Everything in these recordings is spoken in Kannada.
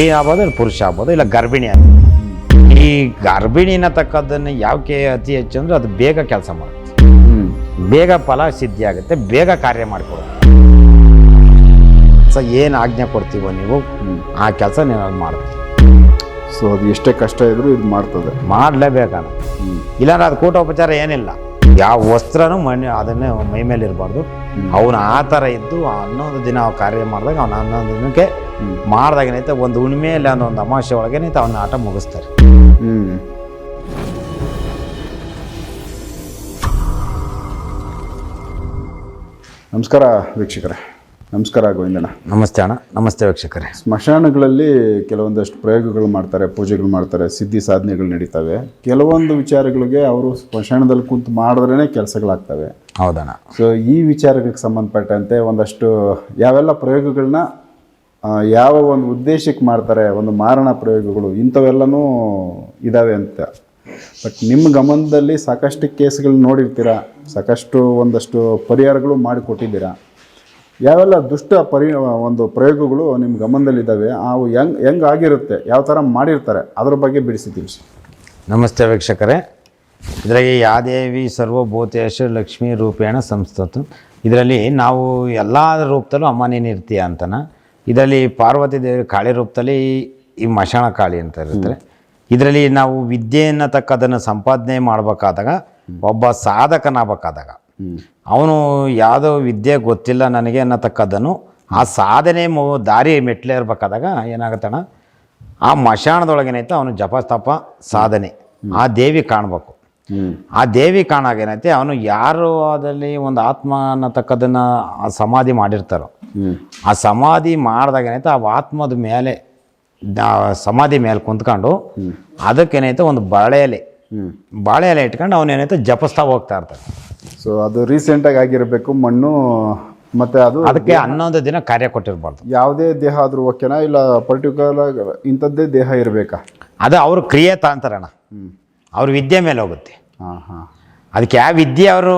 ಸ್ತ್ರೀ ಆಗ್ಬೋದು ಇಲ್ಲ ಪುರುಷ ಆಗ್ಬೋದು ಇಲ್ಲ ಗರ್ಭಿಣಿ ಆಗ್ಬೋದು. ಈ ಗರ್ಭಿಣಿನ ತಕ್ಕದನ್ನ ಯಾವಕ್ಕೆ ಅತಿ ಹೆಚ್ಚು ಅಂದರೆ ಅದು ಬೇಗ ಕೆಲಸ ಮಾಡುತ್ತೆ. ಬೇಗ ಫಲ ಸಿದ್ಧಿ ಆಗುತ್ತೆ ಬೇಗ ಕಾರ್ಯ ಮಾಡಿಕೊಡುತ್ತೆ. ಸೊ ಏನು ಆಜ್ಞೆ ಕೊಡ್ತೀವೋ ನೀವು ಆ ಕೆಲಸ ನೀವು ಅದು ಮಾಡ್ತೀವಿ ಸೊ ಅದು ಎಷ್ಟೇ ಕಷ್ಟ ಇದ್ರೂ ಇದು ಮಾಡ್ತದೆ. ಮಾಡಲೇಬೇಕಣ್ಣ ಇಲ್ಲಾಂದ್ರೆ ಅದು ಕೂಟೋಪಚಾರ ಏನಿಲ್ಲ. ಯಾವ ವಸ್ತ್ರನೂ ಮಣ್ಣು ಅದನ್ನೇ ಮೈ ಮೇಲೆ ಇರಬಾರ್ದು. ಅವನು ಆ ಥರ ಇದ್ದು ಹನ್ನೊಂದು ದಿನ ಕಾರ್ಯ ಮಾಡಿದಾಗ ಅವನು ಹನ್ನೊಂದು ದಿನಕ್ಕೆ ಮಾಡಿದಾಗ ಏನೈತೆ ಒಂದು ಹುಣ್ಣಿಮೆ ಇಲ್ಲ ಅನ್ನೋ ಒಂದು ಅಮಾವಾಸ್ಯೆ ಒಳಗೆ ನೈತೆ ಅವನ ಆಟ ಮುಗಿಸ್ತಾರೆ. ನಮಸ್ಕಾರ ವೀಕ್ಷಕರೇ. ನಮಸ್ಕಾರ ಗೋವಿಂದಣ್ಣ. ನಮಸ್ತೆ ಅಣ್ಣ. ನಮಸ್ತೆ ವೀಕ್ಷಕರೇ. ಸ್ಮಶಾನಗಳಲ್ಲಿ ಕೆಲವೊಂದಷ್ಟು ಪ್ರಯೋಗಗಳು ಮಾಡ್ತಾರೆ ಪೂಜೆಗಳು ಮಾಡ್ತಾರೆ ಸಿದ್ಧಿ ಸಾಧನೆಗಳು ನಡೀತವೆ. ಕೆಲವೊಂದು ವಿಚಾರಗಳಿಗೆ ಅವರು ಸ್ಮಶಾನದಲ್ಲಿ ಕುಂತು ಮಾಡಿದ್ರೇ ಕೆಲಸಗಳಾಗ್ತವೆ. ಹೌದಣ್ಣ. ಸೊ ಈ ವಿಚಾರಗಳಿಗೆ ಸಂಬಂಧಪಟ್ಟಂತೆ ಒಂದಷ್ಟು ಯಾವೆಲ್ಲ ಪ್ರಯೋಗಗಳನ್ನ ಯಾವ ಒಂದು ಉದ್ದೇಶಕ್ಕೆ ಮಾಡ್ತಾರೆ ಒಂದು ಮಾರಣ ಪ್ರಯೋಗಗಳು ಇಂಥವೆಲ್ಲನೂ ಇದ್ದಾವೆ ಅಂತ. ಬಟ್ ನಿಮ್ಮ ಗಮನದಲ್ಲಿ ಸಾಕಷ್ಟು ಕೇಸ್ಗಳನ್ನ ನೋಡಿರ್ತೀರಾ? ಸಾಕಷ್ಟು ಒಂದಷ್ಟು ಪರಿಹಾರಗಳು ಮಾಡಿಕೊಟ್ಟಿದ್ದೀರಾ? ಯಾವೆಲ್ಲ ದುಷ್ಟ ಪರಿ ಒಂದು ಪ್ರಯೋಗಗಳು ನಿಮ್ಮ ಗಮನದಲ್ಲಿದ್ದಾವೆ ಅವು ಹೆಂಗ್ ಹೆಂಗ್ ಆಗಿರುತ್ತೆ ಯಾವ ಥರ ಮಾಡಿರ್ತಾರೆ ಅದ್ರ ಬಗ್ಗೆ ಬಿಡಿಸಿ ತಿಳಿಸಿ ನಮಸ್ತೆ ವೀಕ್ಷಕರೇ. ಇದರಲ್ಲಿ ಯಾದೇವಿ ಸರ್ವಭೂತೇಶ ಲಕ್ಷ್ಮಿ ರೂಪೇಣ ಸಂಸ್ಥತ. ಇದರಲ್ಲಿ ನಾವು ಎಲ್ಲ ರೂಪದಲ್ಲೂ ಅಮ್ಮ ನೀನು ಇರ್ತೀಯ ಅಂತನ. ಇದರಲ್ಲಿ ಪಾರ್ವತಿ ದೇವಿ ಕಾಳಿ ರೂಪದಲ್ಲಿ ಈ ಮಶಾಣ ಕಾಳಿ ಅಂತ ಇರ್ತಾರೆ ಇದರಲ್ಲಿ ನಾವು ವಿದ್ಯೆಯನ್ನು ತಕ್ಕದನ್ನು ಸಂಪಾದನೆ ಮಾಡಬೇಕಾದಾಗ ಒಬ್ಬ ಸಾಧಕನಾಗಬೇಕಾದಾಗ ಅವನು ಯಾವುದೋ ವಿದ್ಯೆ ಗೊತ್ತಿಲ್ಲ ನನಗೆ ಅನ್ನತಕ್ಕದ್ದನ್ನು ಆ ಸಾಧನೆ ಮು ದಾರಿ ಮೆಟ್ಲೇ ಇರ್ಬೇಕಾದಾಗ ಏನಾಗುತ್ತಣ್ಣ? ಆ ಮಶಾಣದೊಳಗೇನೈತೆ ಅವನು ಜಪಸ್ತಪ ಸಾಧನೆ. ಆ ದೇವಿ ಕಾಣಬೇಕು. ಆ ದೇವಿ ಕಾಣಾಗ ಏನೈತೆ? ಅವನು ಯಾರು ಅದರಲ್ಲಿ ಒಂದು ಆತ್ಮ ಅನ್ನತಕ್ಕದನ್ನು ಆ ಸಮಾಧಿ ಮಾಡಿರ್ತಾರೋ. ಆ ಸಮಾಧಿ ಮಾಡಿದಾಗ ಏನೈತೆ? ಆ ಆತ್ಮದ ಮೇಲೆ ಸಮಾಧಿ ಮೇಲೆ ಕುಂತ್ಕೊಂಡು ಅದಕ್ಕೇನೈತೆ? ಒಂದು ಬಾಳೆ ಎಲೆ. ಹ್ಞೂ ಬಾಳೆ ಎಲೆ ಇಟ್ಕೊಂಡು ಅವನೇನೈತೆ ಜಪಿಸ್ತಾ ಹೋಗ್ತಾ ಇರ್ತಾನೆ. ಸೊ ಅದು ರೀಸೆಂಟಾಗಿ ಆಗಿರಬೇಕು ಮಣ್ಣು ಮತ್ತೆ ಅದು ಅದಕ್ಕೆ ಹನ್ನೊಂದು ದಿನ ಕಾರ್ಯ ಕೊಟ್ಟಿರ್ಬಾರ್ದು. ಯಾವುದೇ ದೇಹ ಆದರೂ ಓಕೆನಾ ಇಲ್ಲ ಪರ್ಟಿಕ್ಯುಲರ್ ಇಂಥದ್ದೇ ದೇಹ ಇರಬೇಕಾ? ಅದು ಅವರು ಕ್ರಿಯೆ ತಾಂತಾರಣ. ಅವ್ರ ವಿದ್ಯೆ ಮೇಲೆ ಹೋಗುತ್ತೆ. ಹಾಂ ಹಾಂ. ಅದಕ್ಕೆ ಯಾವ ವಿದ್ಯೆ ಅವರು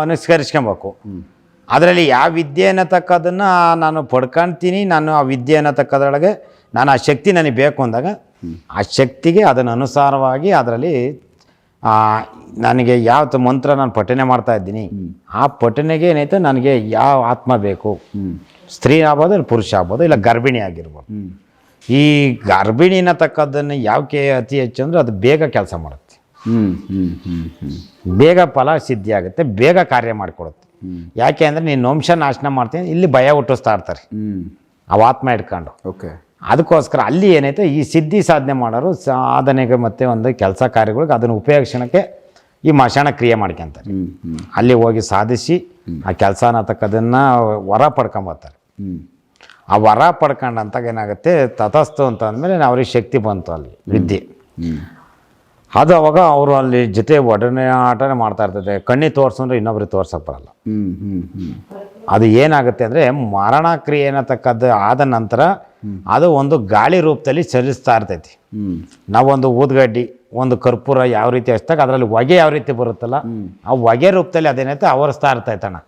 ಅನುಸ್ಕರಿಸ್ಕೊಬೇಕು. ಅದರಲ್ಲಿ ಯಾವ ವಿದ್ಯೆ ಅನ್ನತಕ್ಕದನ್ನು ನಾನು ಪಡ್ಕೊಳ್ತೀನಿ ನಾನು ಆ ವಿದ್ಯೆ ಅನ್ನತಕ್ಕದ್ರೊಳಗೆ ನಾನು ಆ ಶಕ್ತಿ ನನಗೆ ಬೇಕು ಅಂದಾಗ ಆ ಶಕ್ತಿಗೆ ಅದನ್ನು ಅನುಸಾರವಾಗಿ ಅದರಲ್ಲಿ ನನಗೆ ಯಾವ ಮಂತ್ರ ನಾನು ಪಠನೆ ಮಾಡ್ತಾ ಇದ್ದೀನಿ, ಆ ಪಠನೆಗೆ ಏನೈತೆ ನನಗೆ ಯಾವ ಆತ್ಮ ಬೇಕು? ಸ್ತ್ರೀ ಆಗ್ಬೋದು ಇಲ್ಲ ಪುರುಷ ಆಗ್ಬೋದು, ಇಲ್ಲ ಗರ್ಭಿಣಿ ಆಗಿರ್ಬೋದು. ಈ ಗರ್ಭಿಣಿನ ತಕ್ಕದ್ದನ್ನು ಯಾವಕ್ಕೆ ಅತಿ ಹೆಚ್ಚು ಅಂದರೆ ಅದು ಬೇಗ ಕೆಲಸ ಮಾಡುತ್ತೆ. ಬೇಗ ಫಲ ಸಿದ್ಧಿ ಆಗುತ್ತೆ, ಬೇಗ ಕಾರ್ಯ ಮಾಡಿಕೊಡುತ್ತೆ. ಯಾಕೆ ಅಂದರೆ ನೀನು ವಂಶ ನಾಶನ ಮಾಡ್ತೀನಿ, ಇಲ್ಲಿ ಭಯ ಹುಟ್ಟಿಸ್ತಾ ಇರ್ತಾರೆ. ಅವು ಆತ್ಮ ಇಟ್ಕೊಂಡು ಓಕೆ ಅದಕ್ಕೋಸ್ಕರ ಅಲ್ಲಿ ಏನೈತೆ ಈ ಸಿದ್ಧಿ ಸಾಧನೆ ಮಾಡೋರು ಸಾಧನೆಗೆ ಮತ್ತು ಒಂದು ಕೆಲಸ ಕಾರ್ಯಗಳಿಗೆ ಅದನ್ನು ಉಪಯೋಗಿಸೋಣಕ್ಕೆ ಈ ಮಶಾಣ ಕ್ರಿಯೆ ಮಾಡ್ಕೊಂತಾರೆ. ಅಲ್ಲಿ ಹೋಗಿ ಸಾಧಿಸಿ ಆ ಕೆಲಸ ಅನ್ನತಕ್ಕದನ್ನು ವರ ಪಡ್ಕೊಂಬರ್ತಾರೆ ಆ ವರ ಪಡ್ಕೊಂಡಂತಾಗ ಏನಾಗುತ್ತೆ ತತಸ್ತು ಅಂತ ಅಂದಮೇಲೆ ಅವ್ರಿಗೆ ಶಕ್ತಿ ಬಂತು ಅಲ್ಲಿ ವಿದ್ಯೆ. ಅದು ಅವಾಗ ಅವರು ಅಲ್ಲಿ ಜೊತೆ ಒಡನೆ ಆಟನೇ ಮಾಡ್ತಾ ಇರ್ತದೆ ಕಣ್ಣಿ ತೋರಿಸಂದ್ರೆ ಇನ್ನೊಬ್ರಿಗೆ ತೋರ್ಸಕ್ಕೆ ಬರಲ್ಲ ಅದು ಏನಾಗುತ್ತೆ ಅಂದರೆ ಮರಣ ಕ್ರಿಯೆ ಅನ್ನತಕ್ಕದ್ದು ಆದ ನಂತರ ಅದು ಒಂದು ಗಾಳಿ ರೂಪದಲ್ಲಿ ಚಲಿಸ್ತಾ ಇರ್ತೈತಿ. ನಾವೊಂದು ಊದ್ಗಡ್ಡಿ ಒಂದು ಕರ್ಪೂರ ಯಾವ ರೀತಿ ಹಚ್ತಾಗ ಅದರಲ್ಲಿ ಹೊಗೆ ಯಾವ ರೀತಿ ಬರುತ್ತಲ್ಲ ಆ ಹೊಗೆ ರೂಪದಲ್ಲಿ ಅದೇನೈತೆ ಆವರಿಸ್ತಾ ಇರ್ತೈತಣ್ಣ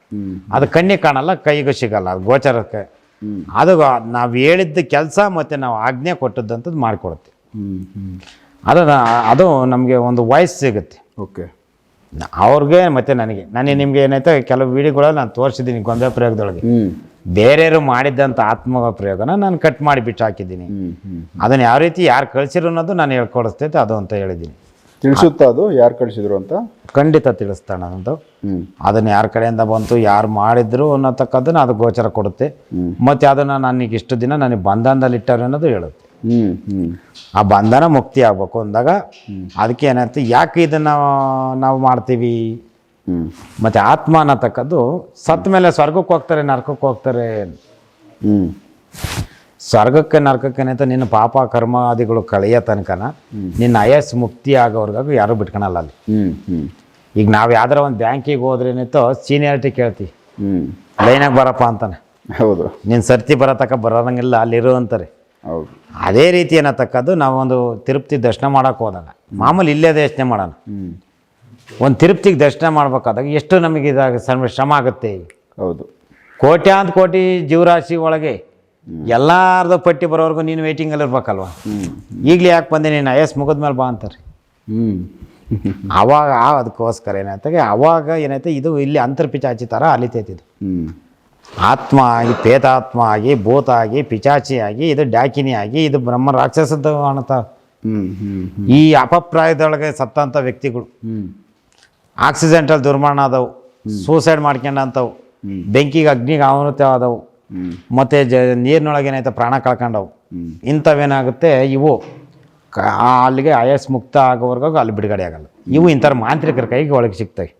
ಅದು ಕಣ್ಣಿಗೆ ಕಾಣಲ್ಲ ಕೈಗೂ ಸಿಗಲ್ಲ ಅದು ಗೋಚರಕ್ಕೆ. ಅದು ನಾವು ಹೇಳಿದ್ದ ಕೆಲಸ ಮತ್ತು ನಾವು ಆಜ್ಞೆ ಕೊಟ್ಟದ್ದಂಥದ್ದು ಮಾಡಿಕೊಡುತ್ತೆ. ಅದು ಅದು ನಮಗೆ ಒಂದು ವಾಯ್ಸ್ ಸಿಗುತ್ತೆ. ಓಕೆ. ಅವ್ರಿಗೆ ಮತ್ತು ನನಗೆ ನನಗೆ ನಿಮಗೆ ಏನೈತೆ ಕೆಲವು ವಿಡಿಯೋಗಳಲ್ಲಿ ನಾನು ತೋರಿಸಿದ್ದೀನಿ ಗೊಂಬೆ ಪ್ರಯೋಗದೊಳಗೆ. ಬೇರೆಯವರು ಮಾಡಿದ್ದಂಥ ಆತ್ಮ ಪ್ರಯೋಗನ ನಾನು ಕಟ್ ಮಾಡಿ ಬಿಟ್ಟು ಹಾಕಿದ್ದೀನಿ. ಅದನ್ನು ಯಾವ ರೀತಿ ಯಾರು ಕಳಿಸಿರು ಅನ್ನೋದು ನಾನು ಹೇಳ್ಕೊಡಿಸ್ತೈತೆ ಅದು ಅಂತ ಹೇಳಿದ್ದೀನಿ. ತಿಳಿಸುತ್ತಾ ಅದು? ಯಾರು ಕಳಿಸಿದ್ರು ಅಂತ? ಖಂಡಿತ ತಿಳಿಸ್ತಾನೆ ಹ್ಞೂ ಅದನ್ನು ಯಾರ ಕಡೆಯಿಂದ ಬಂತು ಯಾರು ಮಾಡಿದ್ರು ಅನ್ನತಕ್ಕದನ್ನ ಅದು ಗೋಚರ ಕೊಡುತ್ತೆ. ಮತ್ತೆ ಅದನ್ನು ನನಗೆ ಇಷ್ಟು ದಿನ ನನಗೆ ಬಂಧನದಲ್ಲಿ ಇಟ್ಟರು ಅನ್ನೋದು ಹೇಳುತ್ತೆ. ಆ ಬಂಧನ ಮುಕ್ತಿ ಆಗ್ಬೇಕು ಅಂದಾಗ ಅದಕ್ಕೆ ಏನಾಯ್ತು ಯಾಕೆ ಇದನ್ನು ನಾವು ಮಾಡ್ತೀವಿ? ಮತ್ತು ಆತ್ಮ ಅನ್ನತಕ್ಕದ್ದು ಸತ್ತ ಮೇಲೆ ಸ್ವರ್ಗಕ್ಕೆ ಹೋಗ್ತಾರೆ ನರಕಕ್ಕೆ ಹೋಗ್ತಾರೆ. ಸ್ವರ್ಗಕ್ಕೆ ನರಕಕ್ಕೆ ಅಂತ ನಿನ್ನ ಪಾಪ ಕರ್ಮಾದಿಗಳು ಕಳೆಯೋ ತನಕನ ನಿನ್ನ ಅಯಸ್ ಮುಕ್ತಿ ಆಗೋರ್ಗಾಗೂ ಯಾರೂ ಬಿಟ್ಕೊಳಲ್ಲ ಅಲ್ಲಿ. ಈಗ ನಾವು ಯಾವ್ದಾರ ಒಂದು ಬ್ಯಾಂಕಿಗೆ ಹೋದ್ರೆ ಏನಿತ್ತೋ ಸೀನಿಯಾರಿಟಿ ಕೇಳ್ತೀವಿ ಲೈನಾಗ ಬರಪ್ಪ ಅಂತಾನೆ. ಹೌದು. ನಿನ್ನ ಸರ್ತಿ ಬರತಕ್ಕ ಬರೋದಂಗಿಲ್ಲ ಅಲ್ಲಿರು ಅಂತಾರೆ. ಹೌದು. ಅದೇ ರೀತಿ ಅನ್ನತಕ್ಕದ್ದು ನಾವೊಂದು ತಿರುಪತಿ ದರ್ಶನ ಮಾಡೋಕೆ ಹೋದಾಗ ಮಾಮೂಲಿ ಇಲ್ಲೇ ಯೋಚನೆ ಮಾಡೋಣ. ಒಂದು ತಿರುಪ್ತಿಗೆ ದರ್ಶನ ಮಾಡಬೇಕಾದಾಗ ಎಷ್ಟು ನಮಗೆ ಇದಾಗ ಶ್ರಮ ಶ್ರಮ ಆಗುತ್ತೆ. ಹೌದು. ಕೋಟ್ಯಾಂತ ಕೋಟಿ ಜೀವರಾಶಿ ಒಳಗೆ ಎಲ್ಲಾರ್ದು ಪಟ್ಟಿ ಬರೋವರೆಗೂ ನೀನು ವೇಟಿಂಗಲ್ಲಿ ಇರ್ಬೇಕಲ್ವ? ಈಗಲೇ ಯಾಕೆ ಬಂದೆ ನೀನು? ಐ ಎಸ್ ಮುಗಿದ್ಮೇಲೆ ಬಾ ಅಂತಾರೆ. ಹ್ಞೂ ಅವಾಗ ಆ ಅದಕ್ಕೋಸ್ಕರ ಏನಾಯ್ತಾಗೆ ಆವಾಗ ಏನಾಯ್ತು ಇದು ಇಲ್ಲಿ ಅಂತರ್ಪಿಚಾಚಿ ಥರ ಅಲಿತೈತಿ ಇದು. ಹ್ಞೂ ಆತ್ಮ ಆಗಿ ಪೇತಾತ್ಮ ಆಗಿ ಭೂತ ಆಗಿ ಪಿಚಾಚಿ ಆಗಿ ಇದು ಡಾಕಿನಿ ಆಗಿ ಇದು ಬ್ರಹ್ಮ ರಾಕ್ಷಸದ ಹ್ಞೂ ಈ ಅಪಪ್ರಾಯದೊಳಗೆ ಸತ್ತಂಥ ವ್ಯಕ್ತಿಗಳು. ಹ್ಞೂ ಆಕ್ಸಿಡೆಂಟಲ್ ದುರ್ಮರಣ ಆದವು ಸೂಸೈಡ್ ಮಾಡ್ಕೊಂಡಂಥವು ಬೆಂಕಿಗೆ ಅಗ್ನಿಗೆ ಆವೃತ್ತಿ ಆದವು ಮತ್ತು ಜ ನೀರಿನೊಳಗೆ ಏನಾಯ್ತು ಪ್ರಾಣ ಕಳ್ಕೊಂಡವು. ಇಂಥವೇನಾಗುತ್ತೆ ಇವು ಅಲ್ಲಿಗೆ ಆಯಸ್ ಮುಕ್ತ ಆಗೋವರೆಗೂ ಅಲ್ಲಿ ಬಿಡುಗಡೆ ಆಗಲ್ಲ. ಇವು ಇಂಥವ್ರ ಮಾಂತ್ರಿಕರ ಕೈಗೆ ಒಳಗೆ ಸಿಗ್ತವೆ.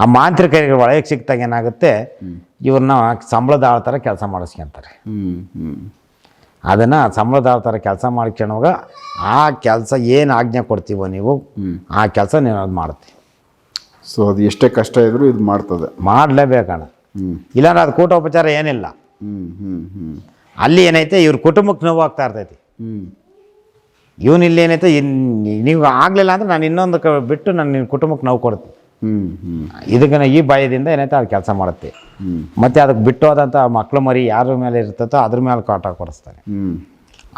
ಆ ಮಾಂತ್ರಿಕರಿಗೆ ಒಳಗೆ ಸಿಕ್ತಾಗ ಏನಾಗುತ್ತೆ ಇವ್ರನ್ನ ಸಂಬಳದ ಆಳ ಥರ ಕೆಲಸ ಮಾಡಿಸ್ಕೊಂತಾರೆ. ಅದನ್ನು ಸಂಬಳದ ಆಳ ಥರ ಕೆಲಸ ಮಾಡ್ಕೊಳ್ಳೋವಾಗ ಆ ಕೆಲಸ ಏನು ಆಜ್ಞೆ ಕೊಡ್ತೀವೋ ನೀವು ಆ ಕೆಲಸ ನೀನು ಅದು ಮಾಡುತ್ತೆ ಸೊ ಅದು ಎಷ್ಟೇ ಕಷ್ಟ ಇದ್ರೂ ಇದು ಮಾಡ್ತದೆ. ಮಾಡಲೇಬೇಕಣ್ಣ ಹ್ಞೂ ಇಲ್ಲಾಂದ್ರೆ ಅದು ಕೂಟೋಪಚಾರ ಏನಿಲ್ಲ. ಹ್ಞೂ ಹ್ಞೂ ಹ್ಞೂ ಅಲ್ಲಿ ಏನೈತೆ ಇವ್ರ ಕುಟುಂಬಕ್ಕೆ ನೋವು ಆಗ್ತಾ ಇರ್ತೈತಿ. ಹ್ಞೂ ಇವನು ಇಲ್ಲಿ ಏನೈತೆ ನೀವು ಆಗಲಿಲ್ಲ ಅಂದ್ರೆ ನಾನು ಇನ್ನೊಂದು ಕ ಬಿಟ್ಟು ನಾನು ನಿನ್ನ ಕುಟುಂಬಕ್ಕೆ ನೋವು ಕೊಡ್ತೀನಿ. ಹ್ಞೂ ಹ್ಞೂ ಇದಕ್ಕೆ ಈ ಭಯದಿಂದ ಏನೈತೆ ಅದು ಕೆಲಸ ಮಾಡುತ್ತೆ. ಹ್ಞೂ ಮತ್ತು ಅದಕ್ಕೆ ಬಿಟ್ಟು ಮಕ್ಕಳು ಮಕ್ಳು ಮರಿ ಯಾರ ಮೇಲೆ ಇರ್ತೈತೋ ಅದ್ರ ಮೇಲೆ ಕಾಟ ಕೊಡಿಸ್ತಾರೆ. ಹ್ಞೂ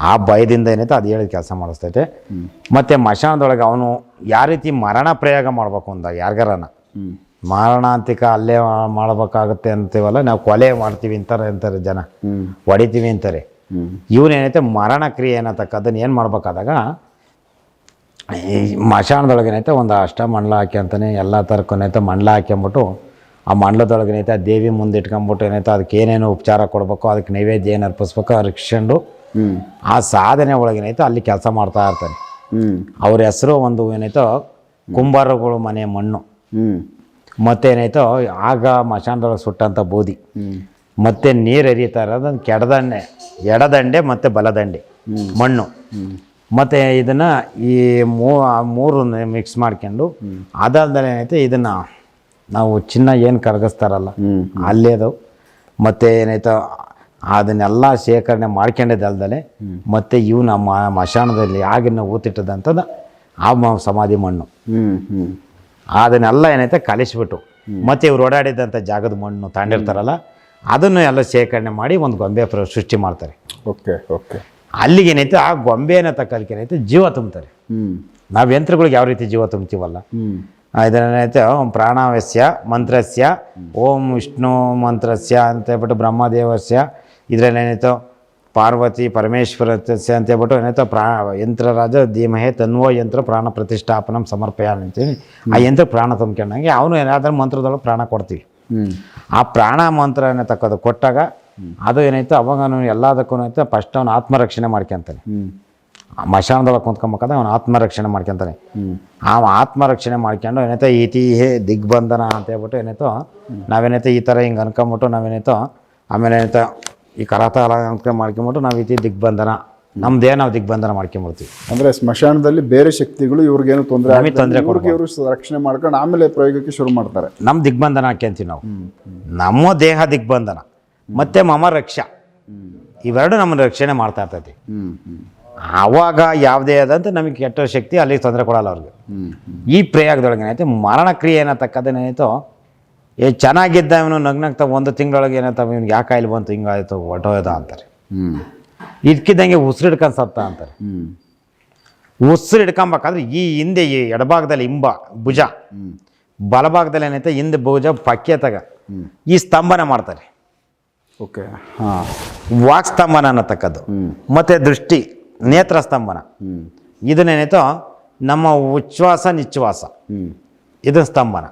ಆ ಭಯದಿಂದ ಏನೈತೆ ಅದು ಹೇಳಿದ ಕೆಲಸ ಮಾಡಿಸ್ತೈತೆ. ಮತ್ತು ಮಶಾನದೊಳಗೆ ಅವನು ಯಾವ ರೀತಿ ಮರಣ ಪ್ರಯೋಗ ಮಾಡ್ಬೇಕು ಅಂದಾಗ ಯಾರಿಗಾರನ? ಮಾರಣಾಂತಿಕ ಅಲ್ಲೇ ಮಾಡಬೇಕಾಗುತ್ತೆ ಅಂತೀವಲ್ಲ ನಾವು ಕೊಲೆ ಮಾಡ್ತೀವಿ ಅಂತಾರೆ ಅಂತಾರೆ ಜನ. ಹೊಡಿತೀವಿ ಅಂತಾರೆ. ಇವನೇನೈತೆ ಮರಣ ಕ್ರಿಯೆ ಏನತಕ್ಕದನ್ನು ಏನು ಮಾಡ್ಬೇಕಾದಾಗ ಈ ಮಶಾನದೊಳಗೇನೈತೆ ಏನೈತೆ ಒಂದು ಅಷ್ಟ ಮಂಡಲ ಹಾಕ್ಯಂತಾನೆ ಎಲ್ಲ ಥರಕ್ಕೂನೈತೆ ಮಂಡಲ ಹಾಕ್ಯಂಬಿಟ್ಟು ಆ ಮಂಡಲದೊಳಗೆ ಏನೈತೆ ಆ ದೇವಿ ಮುಂದೆ ಇಟ್ಕೊಂಬಿಟ್ಟು ಏನೈತೆ ಅದಕ್ಕೆ ಏನೇನು ಉಪಚಾರ ಕೊಡಬೇಕು ಅದಕ್ಕೆ ನೈವೇದ್ಯ ಏನು ಅರ್ಪಿಸ್ಬೇಕು ಅರ್ಪಿಸ್ಕೊಂಡು ಆ ಸಾಧನೆ ಒಳಗೇನೈತೋ ಅಲ್ಲಿ ಕೆಲಸ ಮಾಡ್ತಾ ಇರ್ತಾನೆ. ಹ್ಞೂ ಅವ್ರ ಹೆಸರು ಒಂದು ಏನೈತೋ ಕುಂಬಾರಗಳು ಮನೆ ಮಣ್ಣು. ಮತ್ತೆ ಏನಾಯ್ತೋ ಆಗ ಮಶಾನದೊಳಗೆ ಸುಟ್ಟಂಥ ಬೂದಿ. ಮತ್ತೆ ನೀರು ಹರಿತಾ ಇರೋದು ಕೆಡದಂಡೆ ಎಡದಂಡೆ ಮತ್ತು ಬಲದಂಡೆ ಮಣ್ಣು. ಮತ್ತು ಇದನ್ನು ಈ ಮೂ ಮೂರು ಮಿಕ್ಸ್ ಮಾಡ್ಕೊಂಡು ಅದಾದ್ಮೇಲೆ ಏನೈತೆ ಇದನ್ನು ನಾವು ಚಿನ್ನ ಏನು ಕರಗಿಸ್ತಾರಲ್ಲ ಅಲ್ಲೇದು. ಅಲ್ಲೇ ಅದು ಮತ್ತು ಏನಾಯ್ತೋ ಅದನ್ನೆಲ್ಲ ಶೇಖರಣೆ ಮಾಡ್ಕೊಂಡಿದ್ದಲ್ದಲೆ ಮತ್ತೆ ಇವು ನಮ್ಮ ಮಶಾನದಲ್ಲಿ ಆಗಿನ ಊತಿಟ್ಟದಂಥದ್ದು ಆ ಮ- ಸಮಾಧಿ ಮಣ್ಣು. ಅದನ್ನೆಲ್ಲ ಏನೈತೆ ಕಲಿಸ್ಬಿಟ್ಟು ಮತ್ತೆ ಇವ್ರು ಓಡಾಡಿದಂಥ ಜಾಗದ ಮಣ್ಣು ತಾಂಡಿರ್ತಾರಲ್ಲ ಅದನ್ನು ಎಲ್ಲ ಶೇಖರಣೆ ಮಾಡಿ ಒಂದು ಗೊಂಬೆ ಪ್ರ ಸೃಷ್ಟಿ ಮಾಡ್ತಾರೆ. Okay okay. ಅಲ್ಲಿಗೆ ಏನೈತೆ ಆ ಗೊಂಬೆನ ತಕ್ಕದಕ್ಕೆ ಏನೈತೆ ಜೀವ ತುಂಬ್ತಾರೆ. ನಾವು ಯಂತ್ರಗಳಿಗೆ ಯಾವ ರೀತಿ ಜೀವ ತುಂಬ್ತೀವಲ್ಲ ಇದನ್ನೇನೈತೆ ಪ್ರಾಣವಸ್ಯ ಮಂತ್ರಸ್ಯ ಓಂ ವಿಷ್ಣು ಮಂತ್ರಸ್ಯ ಅಂತ ಹೇಳ್ಬಿಟ್ಟು ಬ್ರಹ್ಮದೇವಸ್ಯ ಇದರಲ್ಲಿ ಏನಾಯ್ತೋ? ಪಾರ್ವತಿ ಪರಮೇಶ್ವರ ಅಂತ ಹೇಳ್ಬಿಟ್ಟು ಏನಾಯ್ತು? ಪ್ರಾ ಯಂತ್ರರಾಜ ಧೀಮಹೆ ತನ್ವೋ ಯಂತ್ರ ಪ್ರಾಣ ಪ್ರತಿಷ್ಠಾಪನ ಸಮರ್ಪಯ ಅಂತೀನಿ ಆ ಯಂತ್ರ ಪ್ರಾಣ ತುಂಬ್ಕೊಂಡಂಗೆ ಅವನು ಏನಾದರೂ ಮಂತ್ರದೊಳಗೆ ಪ್ರಾಣ ಕೊಡ್ತೀವಿ. ಆ ಪ್ರಾಣ ಮಂತ್ರ ತಕ್ಕೋದು ಕೊಟ್ಟಾಗ ಅದು ಏನಾಯ್ತು? ಅವಾಗ ಅವನು ಎಲ್ಲದಕ್ಕೂ ಏನಾಯ್ತು? ಫಸ್ಟ್ ಅವನು ಆತ್ಮರಕ್ಷಣೆ ಮಾಡ್ಕೊಂತಾನೆ. ಮಶಾನದೊಳಗೆ ಕುಂತ್ಕೊಂಬೇಕಾದ್ರೆ ಅವನು ಆತ್ಮರಕ್ಷಣೆ ಮಾಡ್ಕೊಂತಾನೆ. ಆ ಆತ್ಮರಕ್ಷಣೆ ಮಾಡ್ಕೊಂಡು ಏನಾಯ್ತು? ಈತಿ ಹೇ ದಿಗ್ಬಂಧನ ಅಂತ ಹೇಳ್ಬಿಟ್ಟು ಏನಾಯ್ತು? ನಾವೇನೈತೆ ಈ ಥರ ಹಿಂಗೆ ಅನ್ಕೊಂಬಿಟ್ಟು ನಾವೇನಾಯ್ತು? ಆಮೇಲೆ ಏನಾಯ್ತು? ಈ ಕರಾತಾಲ ಅನ್ಕೊಂಡು ಮಾಡ್ಕೊಂಬಿಟ್ಟು ನಾವು ಇತಿ ದಿಗ್ಬಂಧನ. ನಮ್ದೇ ನಾವು ದಿಗ್ಬಂಧನ ಮಾಡ್ಕೊಂಬಿಡ್ತೀವಿ. ಅಂದರೆ ಸ್ಮಶಾನದಲ್ಲಿ ಬೇರೆ ಶಕ್ತಿಗಳು ಇವ್ರಿಗೇನು ತೊಂದರೆ ನಮಗೆ ತೊಂದರೆ ಇವ್ರಿಗೆ ಇವರು ರಕ್ಷಣೆ ಮಾಡ್ಕೊಂಡು ಆಮೇಲೆ ಪ್ರಯೋಗಕ್ಕೆ ಶುರು ಮಾಡ್ತಾರೆ. ನಮ್ಮ ದಿಗ್ಬಂಧನ ಹಾಕ್ಯಂತೀವಿ ನಾವು. ನಮ್ಮ ದೇಹ ದಿಗ್ಬಂಧನ ಮತ್ತು ಮಮ ರಕ್ಷ. ಇವೆರಡು ನಮ್ಮನ್ನು ರಕ್ಷಣೆ ಮಾಡ್ತಾ ಇರ್ತೈತಿ. ಆವಾಗ ಯಾವುದೇ ಆದಂತ ನಮಗೆ ಕೆಟ್ಟ ಶಕ್ತಿ ಅಲ್ಲಿಗೆ ತೊಂದರೆ ಕೊಡಲ್ಲ ಅವ್ರಿಗೆ. ಈ ಪ್ರಯಾಗದೊಳಗೆ ಏನಾಯ್ತು ಮರಣ ಕ್ರಿಯೆ ಏನತಕ್ಕದೇನಾಯ್ತು ಏ ಚೆನ್ನಾಗಿದ್ದ ಇವನು ನಗ್ನಗ್ತ ಒಂದು ತಿಂಗಳೊಳಗೆ ಏನಾಯ್ತವ ಇವ್ನಿಗೆ ಯಾಕೆ ಕಾಯಿಲೆ ಬಂತು ಹಿಂಗಾಯ್ತು ಹೊಟ್ಟೋಯ್ದ ಅಂತಾರೆ. ಹ್ಞೂ ಇದ್ಕಿದ್ದಂಗೆ ಉಸಿರು ಹಿಡ್ಕೊಂಡು ಸತ್ತ ಅಂತಾರೆ. ಹ್ಞೂ ಉಸಿರು ಹಿಡ್ಕೊಬೇಕಾದ್ರೆ ಈ ಹಿಂದೆ ಈ ಎಡಭಾಗದಲ್ಲಿ ಹಿಂಬ ಭುಜ. ಬಲಭಾಗದಲ್ಲಿ ಏನೈತೆ ಹಿಂದೆ ಭುಜ ಪಕ್ಕೆ ತಗ. ಈ ಸ್ತಂಭನ ಮಾಡ್ತಾರೆ. ಓಕೆ ಹಾಂ. ವಾಕ್ ಸ್ತಂಭನ ಅನ್ನತಕ್ಕದ್ದು. ಮತ್ತು ದೃಷ್ಟಿ ನೇತ್ರ ಸ್ತಂಭನ. ಇದನ್ನೇನೈತೋ ನಮ್ಮ ಉಚ್ಛ್ವಾಸ ನಿಚ್ಛ್ವಾಸ. ಹ್ಞೂ ಇದು ಸ್ತಂಭನ.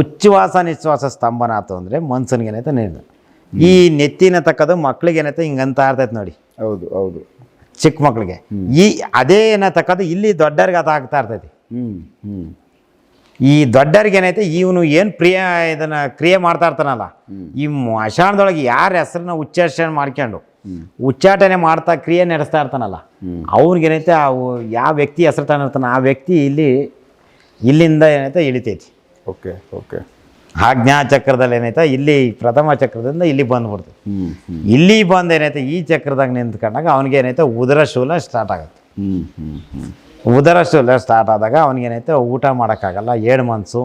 ಉಚ್ಛ್ವಾಸ ನಿಶ್ವಾಸ ಸ್ತಂಭನ ಆತು ಅಂದರೆ ಮನ್ಸನ್ಗೆ ಏನೈತೆ ನೀರು ಈ ನೆತ್ತಿನ ತಕ್ಕದು ಮಕ್ಳಿಗೆ ಏನೈತೆ ಹಿಂಗೆ ಅಂತ ಇರ್ತೈತೆ ನೋಡಿ. ಹೌದು ಹೌದು. ಚಿಕ್ಕ ಮಕ್ಳಿಗೆ. ಈ ಅದೇ ಏನತಕ್ಕದು ಇಲ್ಲಿ ದೊಡ್ಡರಿಗೆ ಅದು ಆಗ್ತಾ ಇರ್ತೈತಿ. ಹ್ಞೂ ಹ್ಞೂ ಈ ದೊಡ್ಡರಿಗೆ ಏನೈತೆ ಇವನು ಏನು ಪ್ರಿಯ ಇದನ್ನು ಕ್ರಿಯೆ ಮಾಡ್ತಾ ಇರ್ತಾನಲ್ಲ ಈ ಮಶಾಣದೊಳಗೆ ಯಾರ ಹೆಸರನ್ನ ಉಚ್ಚಾರಣೆ ಮಾಡ್ಕೊಂಡು ಉಚ್ಚಾಟನೆ ಮಾಡ್ತಾ ಕ್ರಿಯೆ ನಡೆಸ್ತಾ ಇರ್ತಾನಲ್ಲ ಅವ್ನಿಗೇನೈತೆ ಅವು ಯಾವ ವ್ಯಕ್ತಿ ಹೆಸರು ತಾನಿರ್ತಾನೆ ಆ ವ್ಯಕ್ತಿ ಇಲ್ಲಿ ಇಲ್ಲಿಂದ ಏನೈತೆ ಇಳಿತೈತಿ. Okay okay. ಆಜ್ಞಾ ಚಕ್ರದಲ್ಲಿ ಏನೈತೆ? ಇಲ್ಲಿ ಪ್ರಥಮ ಚಕ್ರದಿಂದ ಇಲ್ಲಿ ಬಂದ್ಬಿಡ್ತು. ಇಲ್ಲಿ ಬಂದು ಏನಾಯ್ತು ಈ ಚಕ್ರದಾಗ ನಿಂತ್ಕೊಂಡಾಗ ಅವನಿಗೆ ಏನಾಯ್ತು ಉದರ ಶೂಲ ಸ್ಟಾರ್ಟ್ ಆಗುತ್ತೆ. ಉದರ ಶೂಲ ಸ್ಟಾರ್ಟ್ ಆದಾಗ ಅವನಿಗೆ ಏನೈತೆ? ಊಟ ಮಾಡೋಕ್ಕಾಗಲ್ಲ ಏಳು ಮನ್ಸು.